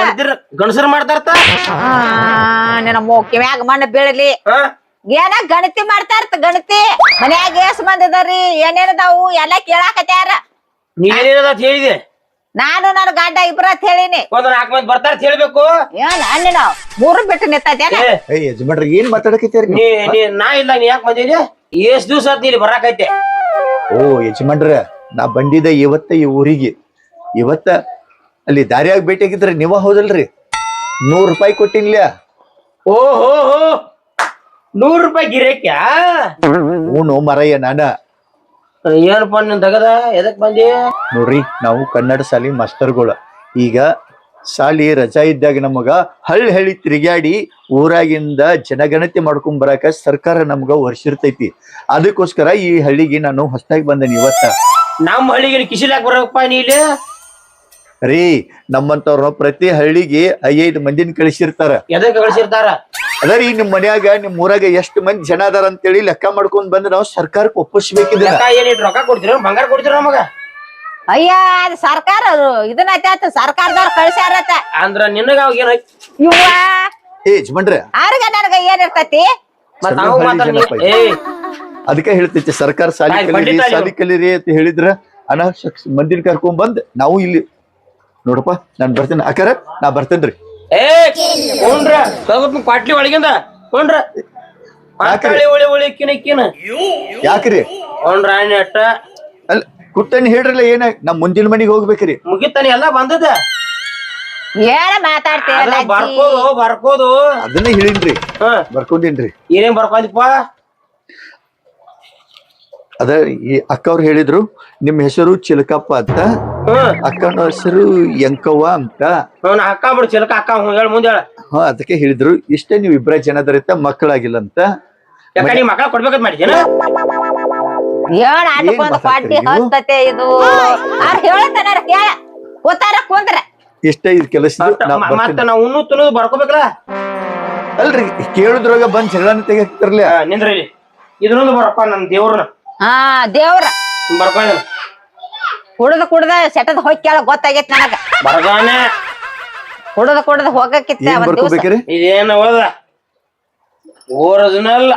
ಗಣಸರ್ ಮಾಡ್ತಾರತ್ತ? ನಿನ್ನ ಮ್ಯಾಗ ಮಣ್ಣ ಬೀಳಲಿ. ಏನ ಗಣತಿ ಮಾಡ್ತಾರತ್ತ ಗಣತಿ. ಮನ್ಯಾಗ ಎಷ್ಟ್ ಮಂದಿ ಅದಾರಿ ಏನೇನದಾವು ಎಲ್ಲಾ ಕೇಳಾಕತ್ಯಾರ. ನೀನೇನದ ಹೇಳಿದೆ? ನಾನು ನಾನು ಗಂಡ ಇಬ್ರ ಅಂತ ಹೇಳಿನಿ. ಒಂದ್ ನಾಲ್ಕು ಮಂದಿ ಬರ್ತಾರ ಅಂತ ಹೇಳ್ಬೇಕು. ಏನ್ ನೀನು ಮೂರು ಬಿಟ್ಟು ನಿಂತೇನ ಏ. ಏಯ್ ಯಜಮಾನ್ರಿ ಏನ್ ಮಾತಾಡಕತ್ತೀರಿ ನೀ ನೀ ನಾ ಇಲ್ಲ ನೀ ಯಾಕೆ ಬಂದಿದ್ಯ ಎಷ್ಟ್ ದಿವ್ಸ ಆತ್ ನೀ ಇಲ್ಲಿ ಬರಾಕೈತೆ? ಓ ಯಜಮಾನ್ರ ನಾ ಬಂದಿದ್ದೆ ಇವತ್ತ ಈ ಊರಿಗೆ. ಇವತ್ತ ಅಲ್ಲಿ ದಾರಿಯಾಗ ಆಗಿದ್ರಿ ನೀವ ಹೌದಲ್ರಿ? ನೂರ್ ರೂಪಾಯಿ ಕೊಟ್ಟಿನ್ಲ. ಓ ಹೋ ಹೋ ನೂರ್ ರೂಪಾಯಿ ಗಿರೇಕ್ಯಾ? ಹ್ಞೂ ಮರಯ್ಯ ನಾನ ಏನಪ್ಪ ನಿನ್ ತಗದ? ಎದಕ್ ಬಂದಿ? ನೋಡ್ರಿ ನಾವು ಕನ್ನಡ ಶಾಲಿ ಮಾಸ್ತರ್ಗಳು. ಈಗ ಶಾಲಿ ರಜಾ ಇದ್ದಾಗ ನಮಗ ಹಳ್ಳಿ ಹಳ್ಳಿ ತಿರುಗಾಡಿ ಊರಾಗಿಂದ ಜನಗಣತಿ ಮಾಡ್ಕೊಂಡ್ ಬರಾಕ ಸರ್ಕಾರ ನಮ್ಗ ವರ್ಷಿರ್ತೈತಿ ಅದಕ್ಕೋಸ್ಕರ ಈ ಹಳ್ಳಿಗೆ ನಾನು ಹೊಸದಾಗಿ ಬಂದೇನಿ ಇವತ್ತ. ನಮ್ಮ ಹಳ್ಳಿಗೆ ಕಿಶಿಲಾಕ್ ಬರಪ್ಪ ನೀ ಇಲ್ಲಿ? ರೀ ನಮ್ಮಂತವ್ರ ಪ್ರತಿ ಹಳ್ಳಿಗೆ ಐದು ಮಂದಿನ ಕಳಿಸಿರ್ತಾರ. ಎದಕ್ಕೆ ಕಳ್ಸಿರ್ತಾರ? ಅದ ರೀ ನಿಮ್ ಮನ್ಯಾಗ ನಿಮ್ ಊರಾಗ ಎಷ್ಟ್ ಮಂದಿ ಜನ ಅದಾರ ಅಂತೇಳಿ ಲೆಕ್ಕ ಮಾಡ್ಕೊಂಡ್ ಬಂದ್ ನಾವು ಸರ್ಕಾರಕ್ಕೆ ಒಪ್ಪಿಸ್ಬೇಕಿದ್ರೆ? ಲೆಕ್ಕ ಏನಿಟ್ ರೊಕ್ಕ ಕೊಡ್ತೀರ ಬಂಗಾರ ಕೊಡ್ತೀರ ನಮಗ? ಅಯ್ಯ ಅದ್ ಸರ್ಕಾರ ಇದನ್ನ ಆತ ಸರ್ಕಾರದವ್ರು ಕಳ್ಸ್ಯಾರ ಅಂದ್ರ ನಿನಗ ಅವಾಗ ಏನ್ ಇವ್ವ ಏ ಯಜಮಾನ್ರ. ಅವ್ರಿಗೆ ನನಗ ಏನ್ ಇರ್ತೈತಿ? ಮತ್ ಸಣ್ಣ ನಾವು. ಏ ಅದಕ್ಕೆ ಹೇಳ್ತೈತಿ ಸರ್ಕಾರ ಸಾಲಿ ಆಯ್ತ್ ಕಲೀರಿ ಸಾಲಿ ಕಲೀರಿ ಅಂತ ಹೇಳಿದ್ರ ಅನಾವಶ್ಯಕ ಮಂದಿನ ಕರ್ಕೊಂಡ್ ಬಂದ್ ನಾವು ಇಲ್ಲಿ ನೋಡಪ್ಪ ನಾನ್ ಬರ್ತೇನೆ. ಅಕ್ಕಾರ ನಾ ಬರ್ತೇನ್ರಿ. ಕೊಂಡ್ರ ಸ್ವಲ್ಪ ಕ್ವಾಟ್ಲಿ ಒಳಗಿಂದ ಕೊಂಡ್ರ ಪಾತಾಳಿ ಒಳಿ ಒಳಿ ಕಿನ ಕಿನ ಯಾಕ್ರಿ? ಕೊಂಡ್ರ ಅಟ್ಟ. ಅಲ್ಲ ಕುಟ್ಟನ್ ಹೇಳ್ರಲ್ಲ ಏನ ನಮ್ ಮುಂದಿನ ಮನೆಗೆ ಹೋಗ್ಬೇಕ್ರಿ. ಮುಗಿತಾನೆ ಎಲ್ಲ ಬಂದದ. ಏನ ಮಾತಾಡ್ತೀರಲ್ಲ ಅದ್ರ ಬರ್ಕೋದು ಬರ್ಕೋದು. ಅದನ್ನ ಹೇಳಿನ್ರಿ. ಬರ್ಕೊಂಡಿನ್ರಿ ಬರ್ಕೊಂಡೇನ್ರಿ. ಏನೇನ್ ಬರ್ಕೋದಿಪ್ಪ? ಅದ ಈ ಅಕ್ಕ ಅವ್ರು ಹೇಳಿದ್ರು ನಿಮ್ ಹೆಸರು ಚಿಲಕಪ್ಪ ಅಂತ ಹ್ಮ್. ಅಕ್ಕನ ಹೆಸರು ಎಂಕವ್ವ ಅಂತ. ಅವ್ನ ಅಕ್ಕ ಬಿಡು ಚಿಲಕ ಅಕ್ಕ ಹೇಳ ಮುಂದೆ ಹೇಳ. ಹಾ ಅದಕ್ಕೆ ಹೇಳಿದ್ರು ಇಷ್ಟೇ ನೀವು ಇಬ್ಬರ ಜನದರಿತ ಮಕ್ಕಳಾಗಿಲ್ಲ ಅಂತ. ಯಾಕ ನೀ ಮಕ್ಕಳ ಕೊಡ್ಬೇಕಂತ ಪಾಟಿ? ಹತ್ತತೆ ಇದು. ಅವ್ರ ಹೇಳ್ತಾನ ಕೇಳ ಕೂತಾರ ಕುಂದ್ರ. ಇಷ್ಟ ಇದು ಕೆಲಸ ಮತ್ತ ನಾವು ಉಣ್ಣು ತಿನ್ನೋದು ಬರ್ಕೋಬೇಕಲ್ಲ? ಅಲ್ರಿ ಕೇಳಿದ್ರಾಗ ಬಂದ್ ಜಗಳನ ತೆಗಿತಿರ್ಲಿ ಆ, ನಿಂದ್ರಿ ಇದನ್ನೊಂದು ಬರಪ್ಪ ನಮ್ ದೇವ್ರನ್ನ. ಹಾ ದೇವ್ರ. ಬರ್ಕೊಂಡ ಕುಡ್ದ ಕುಡ್ದ ಸೆಟದ್ ಹೋಗಿ ಕೇಳ ಗೊತ್ತಾಗೈತ್ ನನಗ. ಬರ್ಗಾನೆ ಕುಡ್ದ ಕುಡ್ದ ಹೋಗಕ್ಕಿತ್ತ ಏನ್ ಒಂದ್ ದಿವ್ಸ. ಬರ್ಕೋಬೇಕ್ರಿ ಇದೇನ ಹೋದ ಒರಿಜಿನಲ್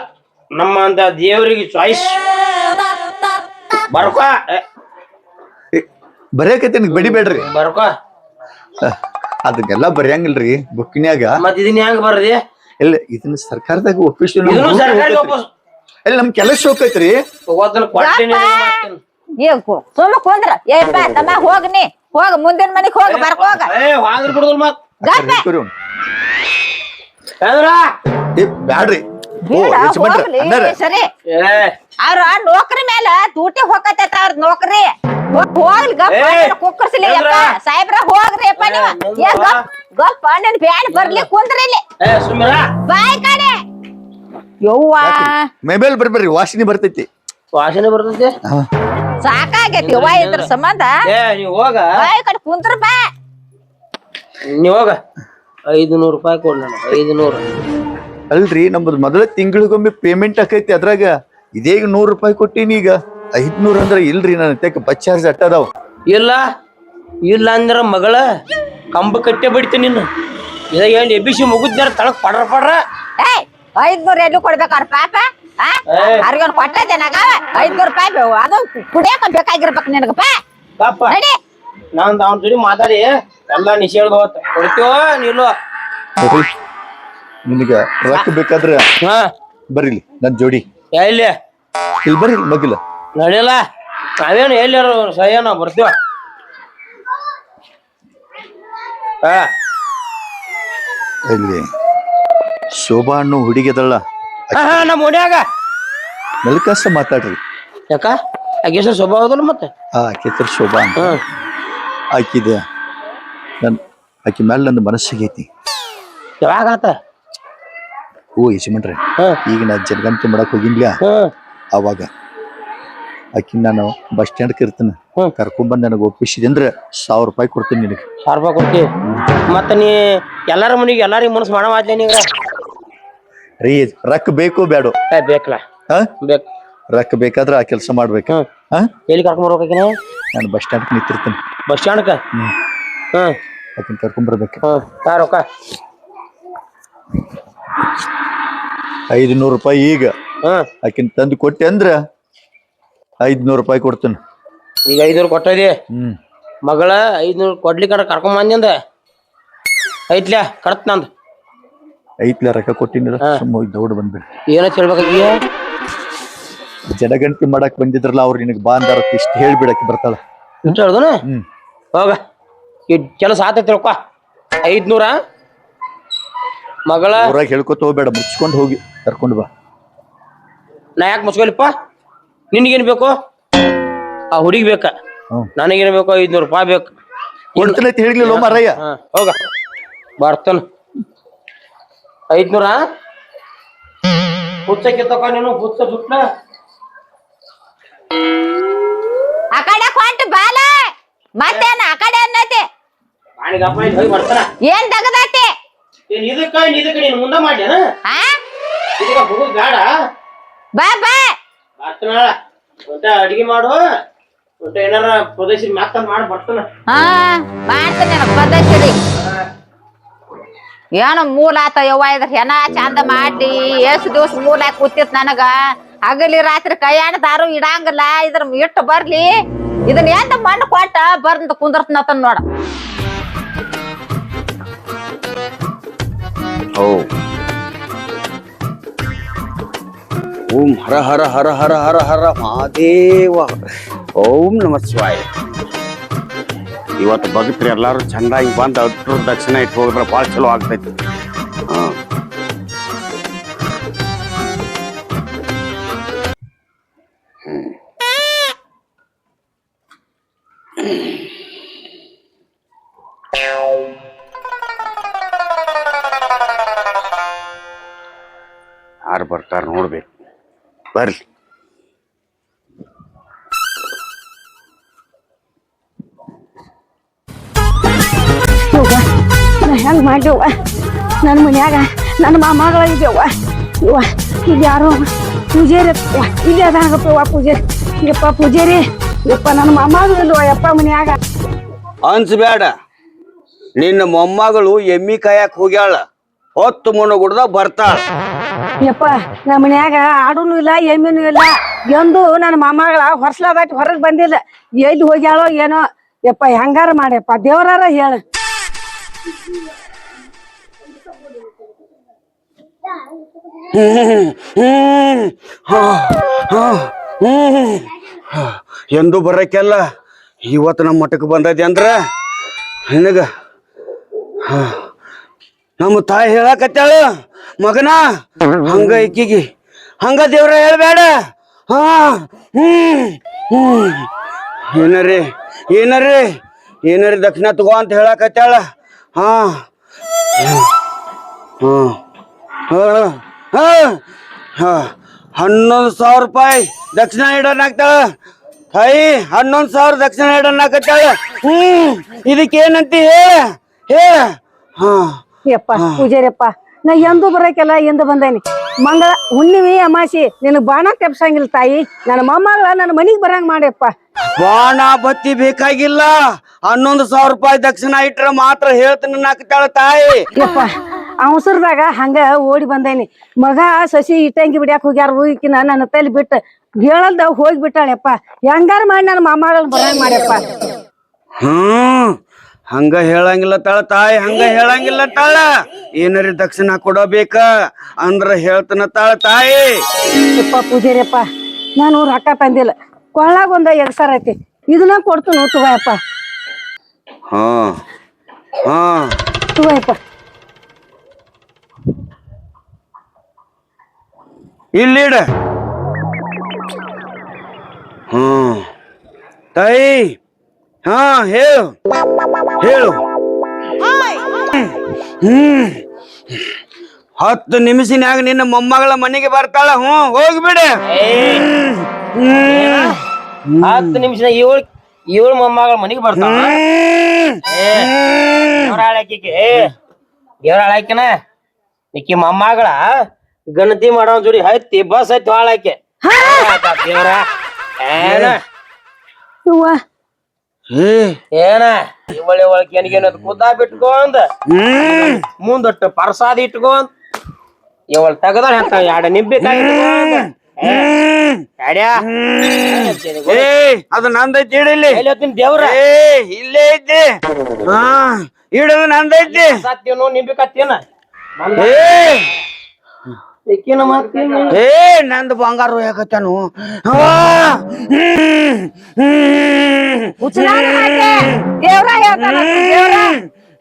ನಮ್ಮ ಅಂತ ದೇವರಿಗೆ ಚಾಯ್ಸ್ ಬರ್ಕೋ. ಏ, ಬರೆಯಕತ್ತೀನಿ ಬಡಿಬೇಡ್ರಿ ಬರ್ಕೋ. ಅದಕ್ಕೆಲ್ಲ ಬರೆಯಂಗಿಲ್ರಿ ಬುಕ್ನ್ಯಾಗ ಮತ್ ಇದನ್ನ ಹೆಂಗ್ ಬರ್ದಿ? ಇಲ್ಲ ಇದನ್ನ ಸರ್ಕಾರದಾಗ ಒಪ್ಪಿಸಿ ಇದನ್ನು ಸರ್ಕಾರಿ ವಾಪಸ್ ಇಲ್ಲ ನಮ್ ಕೆಲಸ ಹೋಗ್ತೈತ್ರಿ. ಏ ಕು- ಸುಮ್ಮ ಕುಂದ್ರ ಏಪ್ಪ ತಮ್ಮ ಹೋಗ್ ನೀ. ಹೋಗ ಮುಂದಿನ ಮನಿಗ್ ಹೋಗ ಗಪ್ಪ. ಅಂದ್ರ ಏ ಬ್ಯಾಡ್ರಿ. ಬೇಡ, ಯಜಮಾನ್ರೆ, ಹೋಗ್ಲಿ, ಅಣ್ಣಾರೆ. ಸರಿ. ಏ. ಅವ್ರ ನೌಕರಿ ಮೇಲೆ ದೂಟಿ ಹೋಗತೈತ ಅವ್ರ ನೌಕರಿ. ಹೋಗ್- ಹೋಗ್ಲಿ ಗಪ್ಪ ಏ, ಕುಕ್ಕರ್ಸ್ಲಿ. ಯಪ್ಪ. ಸಾಹೇಬ್ರ ಹೋಗ್ರಿ ನೀವು. ಏ, ಗಪ್ ಗಪ್ಪ ನನ್ ಬ್ಯಾನ್ ಬರ್ಲಿ ಕುಂದ್ರಿ ಇಲ್ಲಿ. ಏ ಸುಮ್ಮಿರ ಬಾಯ್ ಕಡೆ ಯವ್ವ. ಮೈ ಮೇಲೆ ಬರ್ಬೇಡ್ರಿ ವಾಸನೆ ಬರ್ತೈತಿ. ವಾಸನೆ ಬರ್ತೈತಿ. ಸಾಕಾಗೈತಿ ಯವ್ವ ಇದ್ರ ಸಂಬಂಧ? ಏ ನೀ ಹೋಗ. ಕಡೆ ಬಾ. ರೂಪಾಯಿ ಕೊಡ್ ನಾನು ಐದು ನೂರು ಅಲ್ರಿ ನಮ್ಮದು ಮೊದಲ ತಿಂಗಳಿಗೊಮ್ಮೆ ಪೇಮೆಂಟ್ ಆಕೈತಿ ಅದ್ರಾಗ. ಇದೇಗ ನೂರು ರೂಪಾಯಿ ಕೊಟ್ಟಿನಿ ಈಗ. ಐದ್ನೂರ್ ಅಂದ್ರೆ ಇಲ್ರಿ ನನ್ನ ತೆಕ್ಕ ಬಸ್ ಚಾರ್ಜ್ ಅಟ್ಟದಾವ ಇಲ್ಲ ಇಲ್ಲ ಅಂದ್ರ ಮಗಳ ಕಂಬ ಕಟ್ಟೆ ಬಿಡ್ತೀನಿ ನಿನ್ನ. ಇದಾಗ ಏನ್ ಎಬ್ಬಿಸಿ ಮುಗಿದ್ನಾರ ತಳಕ್ ಪಡ್ರ ಪಡ್ರ? ಏಯ್ ಐದ್ನೂರ್ ಎಲ್ಲೂ ಕೊಡ್ಬೇಕಾರ ಪಾಪ. ಅವ್ರಿಗೊಂದು ಕೊಟ್ಟದೆ ನಾಗ ಐದ್ನೂರ್ ರೂಪಾಯಿ ಬೇವು. ಅದು ಕುಡಿಯಕ ಬೇಕಾಗಿರ್ಬೇಕು ನಿನಗಪ್ಪ. ಪಾಪ. ನಡಿ. ನಾನ್ ಅವನ ಜೋಡಿ ಮಾತಾಡಿ. ಎಲ್ಲಾ ನಿಷೇಧ ಹೋತ್ ಕೊಡ್ತೀವೋ ನಿಲ್ಲೋ ಹೋಗ್ಲಿ. ನಿನಗ ರೊಕ್ಕ ಬೇಕಾದ್ರೆ ಹಾ. ಬರ್ರಿ ನನ್ ಜೋಡಿ. ಎಲ್ಲಿ ಇಲ್ಲಿ. ಬರ್ರಿ ಮಗಿಲ ನಡಿಯಲ್ಲ ನಾವೇನು ಎಲ್ಲಾರು ಸಹ್ಯ ನಾವ್ ಬರ್ತೀವ? ಹಾ. ಇಲ್ಲಿ. ಶೋಭಾ ಅನ್ನೋ ಹುಡುಗಿದಳ ನಮ್ಮ ಓಣ್ಯಾಗ ಮೆಲ್ಕಸ ಮಾತಾಡ್ರಿ. ಯಾಕ? ಆಕೆ ಹೆಸರು ಶೋಭಾ ಅದಲ್ಲ ಮತ್ತೆ? ಹಾ ಆಕೆ ಹೆಸರು ಶೋಭಾ ಅಂತ. ಆಕಿದ ನನ್ ಆಕಿ ಮೇಲೆ ನನ್ನ ಮನಸ್ಸಿಗೈತಿ ಯಾವಾಗ ಆತ? ಓ ಯಶಮಂಡ್ರಿ ಹ್ಮ್ ಈಗ ನಾ ಜನಗಂತಿ ಮಾಡಕ್ ಹೋಗಿನ್ಲ ಅವಾಗ ಆಕಿ ನಾನು ಬಸ್ ಸ್ಟ್ಯಾಂಡ್ ಇರ್ತೀನಿ. ಕರ್ಕೊಂಡ್ಬಂದು ನನಗೆ ಒಪ್ಪಿಸಿದೆ ಅಂದ್ರೆ ಸಾವಿರ ರೂಪಾಯಿ ಕೊಡ್ತೀನಿ ನಿನಗೆ. ಸಾವಿರ ರೂಪಾಯಿ ಕೊಡ್ತೀನಿ ಮತ್ತೆ ನೀ ಎಲ್ಲರ ಮನಿಗೆ ಎಲ್ಲಾರಿಗೆ ಮನಸ್ಸು ಮಾಡೋ ನೀಗ ರೀ ರೊಕ್ಕ ಬೇಕು ಬೇಡ ಏ ಬೇಕಲ್ಲ. ಹಾ? ಬೇಕು. ರೊಕ್ಕ ಬೇಕಾದ್ರೆ ಆ ಕೆಲಸ ಮಾಡ್ಬೇಕು. ಹ್ಮ್. ಹಾ? ಎಲ್ಲಿ ಕರ್ಕೊಂಡ್ ನಾನು ಬಸ್ ಸ್ಟ್ಯಾಂಡ್ ನಿಂತಿರ್ತೀನಿ. ಬಸ್ ಸ್ಟ್ಯಾಂಡ್ಕ? ಹ್ಮ್. ಹ್ಮ್. ಆಕಿನ ಕರ್ಕೊಂಡ್ಬರ್ಬೇಕು ಹ್ಮ್. ತಾ ರೊಕ್ಕ. ಐದು ನೂರು ರೂಪಾಯಿ ಈಗ. ಹ್ಮ್. ಆಕಿನ ತಂದು ಕೊಟ್ಟೆ ಅಂದ್ರೆ ಐದ್ನೂರು ರೂಪಾಯಿ ಕೊಡ್ತೀನಿ. ಈಗ ಐದ್ನೂರು ಕೊಟ್ಟಿದಿ ಹ್ಮ್. ಮಗಳ ಐದ್ನೂರು ಕೊಡ್ಲಿಕ್ಕೆ ಕರ್ಕೊಂಡ್ ಬಂದಿಂದ ಐತ್ಲ್ಯಾ ಕಡತ್ ನಂದು ಐತ್ಲ ರೊಕ್ಕ ಕೊಟ್ಟಿನಿಲ್ಲ. ಸುಮ್ಮ ದೌಡ್ ಬಂದ್ಬಿಡಿ. ಏನ ಹೇಳ್ಬೇಕಾಗಿ ಜನಗಣತಿ ಮಾಡಕ್ ಬಂದಿದ್ರಲ್ಲ ಅವ್ರು ನಿನಗೆ ಬಾ ಅಂದಾರ ಇಷ್ಟು ಹೇಳ್ಬಿಡಕ್ಕೆ ಬರ್ತಾಳ. ಹೇಳ್ದನ ಹ್ಮ್. ಹೋಗ. ಈ ಕೆಲಸ ಆತೈತಿ ರೊಕ್ಕ ಐದ್ನೂರ. ಮಗಳ ಊರಾಗ ಹೇಳ್ಕೊತ ಹೋಗ್ಬೇಡ ಮುಚ್ಕೊಂಡು ಹೋಗಿ ಕರ್ಕೊಂಡು ಬಾ. ನಾ ಯಾಕೆ ಮುಚ್ಕೊಲಿಪ್ಪ? ನಿನ್ಗೇನ್ ಬೇಕು? ಆ ಹುಡುಗಿ ಬೇಕ? ನನಗೆ ನನಗೇನ್ ಬೇಕು? ಐದ್ನೂರು ರೂಪಾಯಿ ಬೇಕು. ಕೊಡ್ತೀನಿ ಅಂತ ಹೇಳಿರ್ಲಿಲ್ಲ ಮಾರಯ್ಯ ಹಾ ಹೋಗ. ಬರ್ತಾನ. ಐದ್ನೂರ? ಹುಚ್ಚಕ್ಕೆ ತಕ ನೀನು ಹುಚ್ಚ ಸುಟ್ಟ ಆ ಕಡೆ ಬಾಲ. ಮತ್ತೇನ ಆ ಕಡೆ ಅನ್ನತಿ? ಬಾಣಿಗಪ್ಪ ಇಲ್ಲಿ ಹೋಗಿ ಬರ್ತಾನ ಏನ್ ತಗದೈತಿ? ಏನ್ ಇದಕ್ಕ ಇದಕ್ಕ ನೀನು ಮುಂದೆ ಮಾಡ್ಯಾನ? ಆ? ಇದಕ್ಕ ಹುಡುಗ ಬೇಡ. ಬಾ ಬಾ. ಬರ್ತಾನ ಊಟ ಅಡಿಗೆ ಮಾಡು. ಏನಾರ ಪ್ರದೇಶ ಮಾಡಿ ಬರ್ತಾನ. ಹಾ ಮಾಡ್ತೀನಿ ಪದ್ಧತಿ ಏನೋ ಮೂಲ ಆತ ಯವ್ವ ಇದ್ರ ಹೆಣ ಚಂದ ಮಾಡಿ ಎಷ್ಟು ದಿವಸ ಮೂಲ ಕೂತಿತ್ ನನಗ. ಹಗಲಿ ರಾತ್ರಿ ಕೈಯಾಣ ದಾರು ಇಡಂಗಿಲ್ಲ. ಇದ್ರ ಇಟ್ಟು ಬರ್ಲಿ. ಇದನ್ನ ಎಂತ ಮಣ್ಣು ಕೊಟ್ಟ? ಬರ್ದ ಕುಂದರ್ತನತನ್ ನೋಡ. ಓ ಹರ ಹರ ಹರ ಹರ ಹರ ಹರ ಮಹಾದೇವ. ಓಂ ನಮ ಇವತ್ತು ಭಕ್ತರು ಎಲ್ಲಾರು ಚಂದಾಗಿ ಬಂದು ಅಟ್ರು ದಕ್ಷಿಣ ಇಟ್ಟು ಹೋಗಿದ್ರೆ ಭಾಳ ಚಲೋ ಆಗ್ತೈತಿ. ಹಾ. ಯಾರು ಬರ್ತಾರೆ ನೋಡ್ಬೇಕು. ಬರ್ಲಿ. ಹೆಂಗೆ ಮಾಡ್ಯವ್ವ ನನ್ನ ಮನ್ಯಾಗ ನನ್ನ ಮೊಮ್ಮಗಳ ಇದ್ದೇವ ಇವ್ವ ಈಗ ಯಾರೋ ಪೂಜಾರಿ ಇಲ್ಲಿ ಅದಾಗಪ್ಪ ಪೂಜಾರಿ. ಯಪ್ಪ ರೀ ಯಪ್ಪ ನನ್ನ ಮಾಮಾಗಳು ಇಲ್ವ ಯಪ್ಪ ಮನ್ಯಾಗ. ಅನ್ಸ್ಬೇಡ ನಿನ್ನ ಮೊಮ್ಮಗಳು ಎಮ್ಮಿ ಕಾಯಕ್ ಹೋಗ್ಯಾಳ. ಹೊತ್ತು ಮುಣಗುಡ್ದ ಬರ್ತಾಳ. ಯಪ್ಪ ನಮ್ಮ ಮನ್ಯಾಗ ಆಡೂನು ಇಲ್ಲ ಎಮ್ಮಿನೂ ಇಲ್ಲ. ಎಂದು ನನ್ನ ಮಾಮಾಗಳ ಹೊರ್ಸ್ಲ ದಾಟಿ ಹೊರಗೆ ಬಂದಿಲ್ಲ. ಎಲ್ಲಿ ಹೋಗ್ಯಾಳೋ ಏನೋ. ಯಪ್ಪ ಹೆಂಗಾರ ಮಾಡ್ಯಪ್ಪ. ದೇವರಾರ ಹೇಳು. ಎಂದು ಬರಕ್ಕೆಲ್ಲ ಇವತ್ತು ನಮ್ಮ ಮಠಕ್ಕೆ ಬಂದೈತಿ ಅಂದ್ರ, ನಿನಗ ನಮ್ಮ ತಾಯಿ ಹೇಳಕತ್ತಾಳ, ಮಗನ, ಹಂಗ ಇಕ್ಕಿಗಿ ಹಂಗ ದೇವ್ರ ಹೇಳ್ಬೇಡ, ಹಾ ಏನರಿ ಏನರಿ ಏನರಿ ದಕ್ಷಿಣ ತಗೋ ಅಂತ ಹೇಳಕತ್ತಾಳ ಹಾ. ಹಾಂ ಹಾ ಹಾ ಹಾ. ಹನ್ನೊಂದು ಸಾವಿರ ರೂಪಾಯಿ ದಕ್ಷಿಣ ಇಡೋನಾಗ್ತಾಳ ತಾಯಿ ಹನ್ನೊಂದು ಸಾವಿರ ದಕ್ಷಿಣ ಇಡೋನಾಗತ್ತಾಳ ಹ್ಮ್. ಇದಕ್ಕೇನಂತಿ? ಹೇ ಹೇ. ಹಾ. ಯಪ್ಪ ಪೂಜಾರಿಯಪ್ಪ. ನಾ ಎಂದು ಬರೋಕೆಲ್ಲ ಎಂದು ಬಂದೇನಿ. ಮಂಗಳ ಹುಣ್ಣಿಮೆ ಅಮಾಸಿ ನಿನ್ನ ಬಾಣ ತೆಪ್ಸಂಗಿಲ್ಲ ತಾಯಿ. ನನ್ನ ಮೊಮ್ಮಗಳ ನನ್ನ ಮನಿಗ್ ಬರಂಗ್ ಮಾಡ್ಯಪ್ಪ. ಬಾಣ ಬತ್ತಿ ಬೇಕಾಗಿಲ್ಲ. ಹನ್ನೊಂದು ಸಾವಿರ ರೂಪಾಯಿ ದಕ್ಷಿಣ ಇಟ್ರ ಮಾತ್ರ ಹೇಳ್ತೀನಿ ನಾಕ್ತಾಳ ತಾಯಿ. ಯಪ್ಪ ಅವಸರದಾಗ ಹಂಗ ಓಡಿ ಬಂದೇನಿ. ಮಗ ಸಸಿ ಇಟ್ಟಂಗಿ ಬಿಡ್ಯಾಕ ಹೋಗ್ಯಾರ ಹೋಗಿಕಿನ ನನ್ನ ತಲೆ ಬಿಟ್ಟು ಹೇಳಲ್ದ ಹೋಗಿ ಬಿಟ್ಟಾಳಪ್ಪ ಹೆಂಗಾರ ಮಾಡಿ ನನ್ನ ಮೊಮ್ಮಗಳನ್ನ ಬರಂಗ್ ಮಾಡ್ಯಪ್ಪ. ಹ್ಮ್. ಹಂಗ ಹೇಳಂಗಿಲ್ಲ ತಾಳ ತಾಯಿ ಹಂಗ ಹೇಳಂಗಿಲ್ಲ ತಾಳ. ಏನರಿ ದಕ್ಷಿಣ ಕೊಡಬೇಕ ಅಂದ್ರ ಹೇಳ್ತನ ತಾಳ ತಾಯಿ. ಯಪ್ಪ ಪೂಜಾರಿಯಪ್ಪ ನಾನು ರೊಕ್ಕ ತಂದಿಲ್ಲ. ಕೊಳ್ಳಾಗ ಒಂದ ಎಗ್ಸಾರ ಐತಿ. ಇದನ್ನ ಕೊಡ್ತು ತಗೋಯಪ್ಪ. ಹಾ ಹಾ. ತಗೋಯಪ್ಪ. ಇಲ್ಲಿಡ ಹ್ಮ್ ತಾಯಿ ಹಾ ಹೇಳು. ಹೇಳು ಹ್ಮ್ ಹತ್ತು ನಿಮಿಷನ್ಯಾಗ ನಿನ್ನ ಮೊಮ್ಮಗಳ ಮನೆಗೆ ಬರ್ತಾಳ. ಹ್ಞೂ ಹೋಗ್ಬಿಡ ಹತ್ತು ನಿಮಿಷ ಏಳು ಏಳು ಮೊಮ್ಮಗಳ ಮನಿಗೆ ಬರ್ತಾವ ದೇವ್ರ ಹಾಳಾಕಿಕೆ ದೇವ್ರ ಹಾಳಾಕಿನ ಈಕಿ ಮೊಮ್ಮಗಳ ಗಣತಿ ಮಾಡೋ ಜೋಡಿ ಹತ್ತಿ ಬಸ್ ಹತ್ತಿ ಹಾಳಾಕೆ ದೇವ್ರ ಏನ? ಯವ್ವ. ಏ ಏನ? ಇವಳೆ ಒಳಗೆ ಏನಿಗೇನದು ಕುದ್ದಾ ಬಿಟ್ಕೊಂದ ಮುಂದೊಟ್ಟು ಪರ್ಸಾದ ಇಟ್ಕೊಂಡ್ ಇವಳ ತೆಗದ ಅಂತ ಎರಡು ನಿಂಬೆ ಕಾಯಿ ಇಟ್ಕೊಂಡ್. ಹ್ಮ್. ಎಡ್ಯಾ ಅದು ನಂದೈತಿ ಇಡಲಿ ದೇವ್ರ? ಇಲ್ಲೇ ಐತಿ. ಹಾ ಇಡದು ನಂದೈತಿ ಸತ್ಯನು ನೋ ಕತ್ತೇನ ಏ ಏ ನಂದ ಬಂಗಾರ ಯಾಕತ್ತಾನು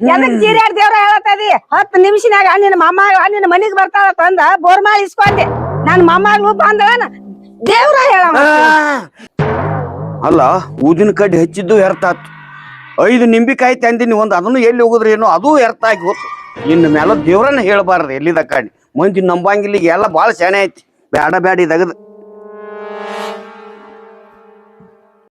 ಎದಕ್ ಚೀರ್ಯಾಡ್ ದೇವ್ರ ಹೇಳತ್ತದಿ? ಹತ್ತು ನಿಮಿಷನಾಗ ನಿನ್ನ ಮೊಮ್ಮ ನಿನ್ನ ಮನಿಗ್ ಬರ್ತಾಳ ತಂದ ಬೋರ್ಮಾಲ್ ಇಸ್ಕೊಂಡೆ. ನನ್ ಮೊಮ್ಮಗಳು ಬಂದ ದೇವ್ರ ಹೇಳ ಅಲ್ಲ ಊದಿನ ಕಡ್ಡಿ ಹೆಚ್ಚಿದ್ದು ಆತು. ಐದು ನಿಂಬಿಕಾಯಿ ತಂದಿನಿ ಒಂದು ಅದನ್ನು ಎಲ್ಲಿ ಹೋಗುದ್ರೇನು ಏನೋ ಅದು ಆಗಿ ಹೋತು. ಇನ್ನು ಮೇಲೆ ದೇವ್ರನ್ನ ಹೇಳ್ಬಾರ್ದು ಎಲ್ಲಿದ ಕಡ್ಡಿ ಮಂದಿ ನಂಬಂಗಿಲ್ಲ ಈಗ ಎಲ್ಲ ಭಾಳ ಸೆಣೆ ಐತಿ. ಬೇಡ ಬೇಡ ಇದಾಗದ.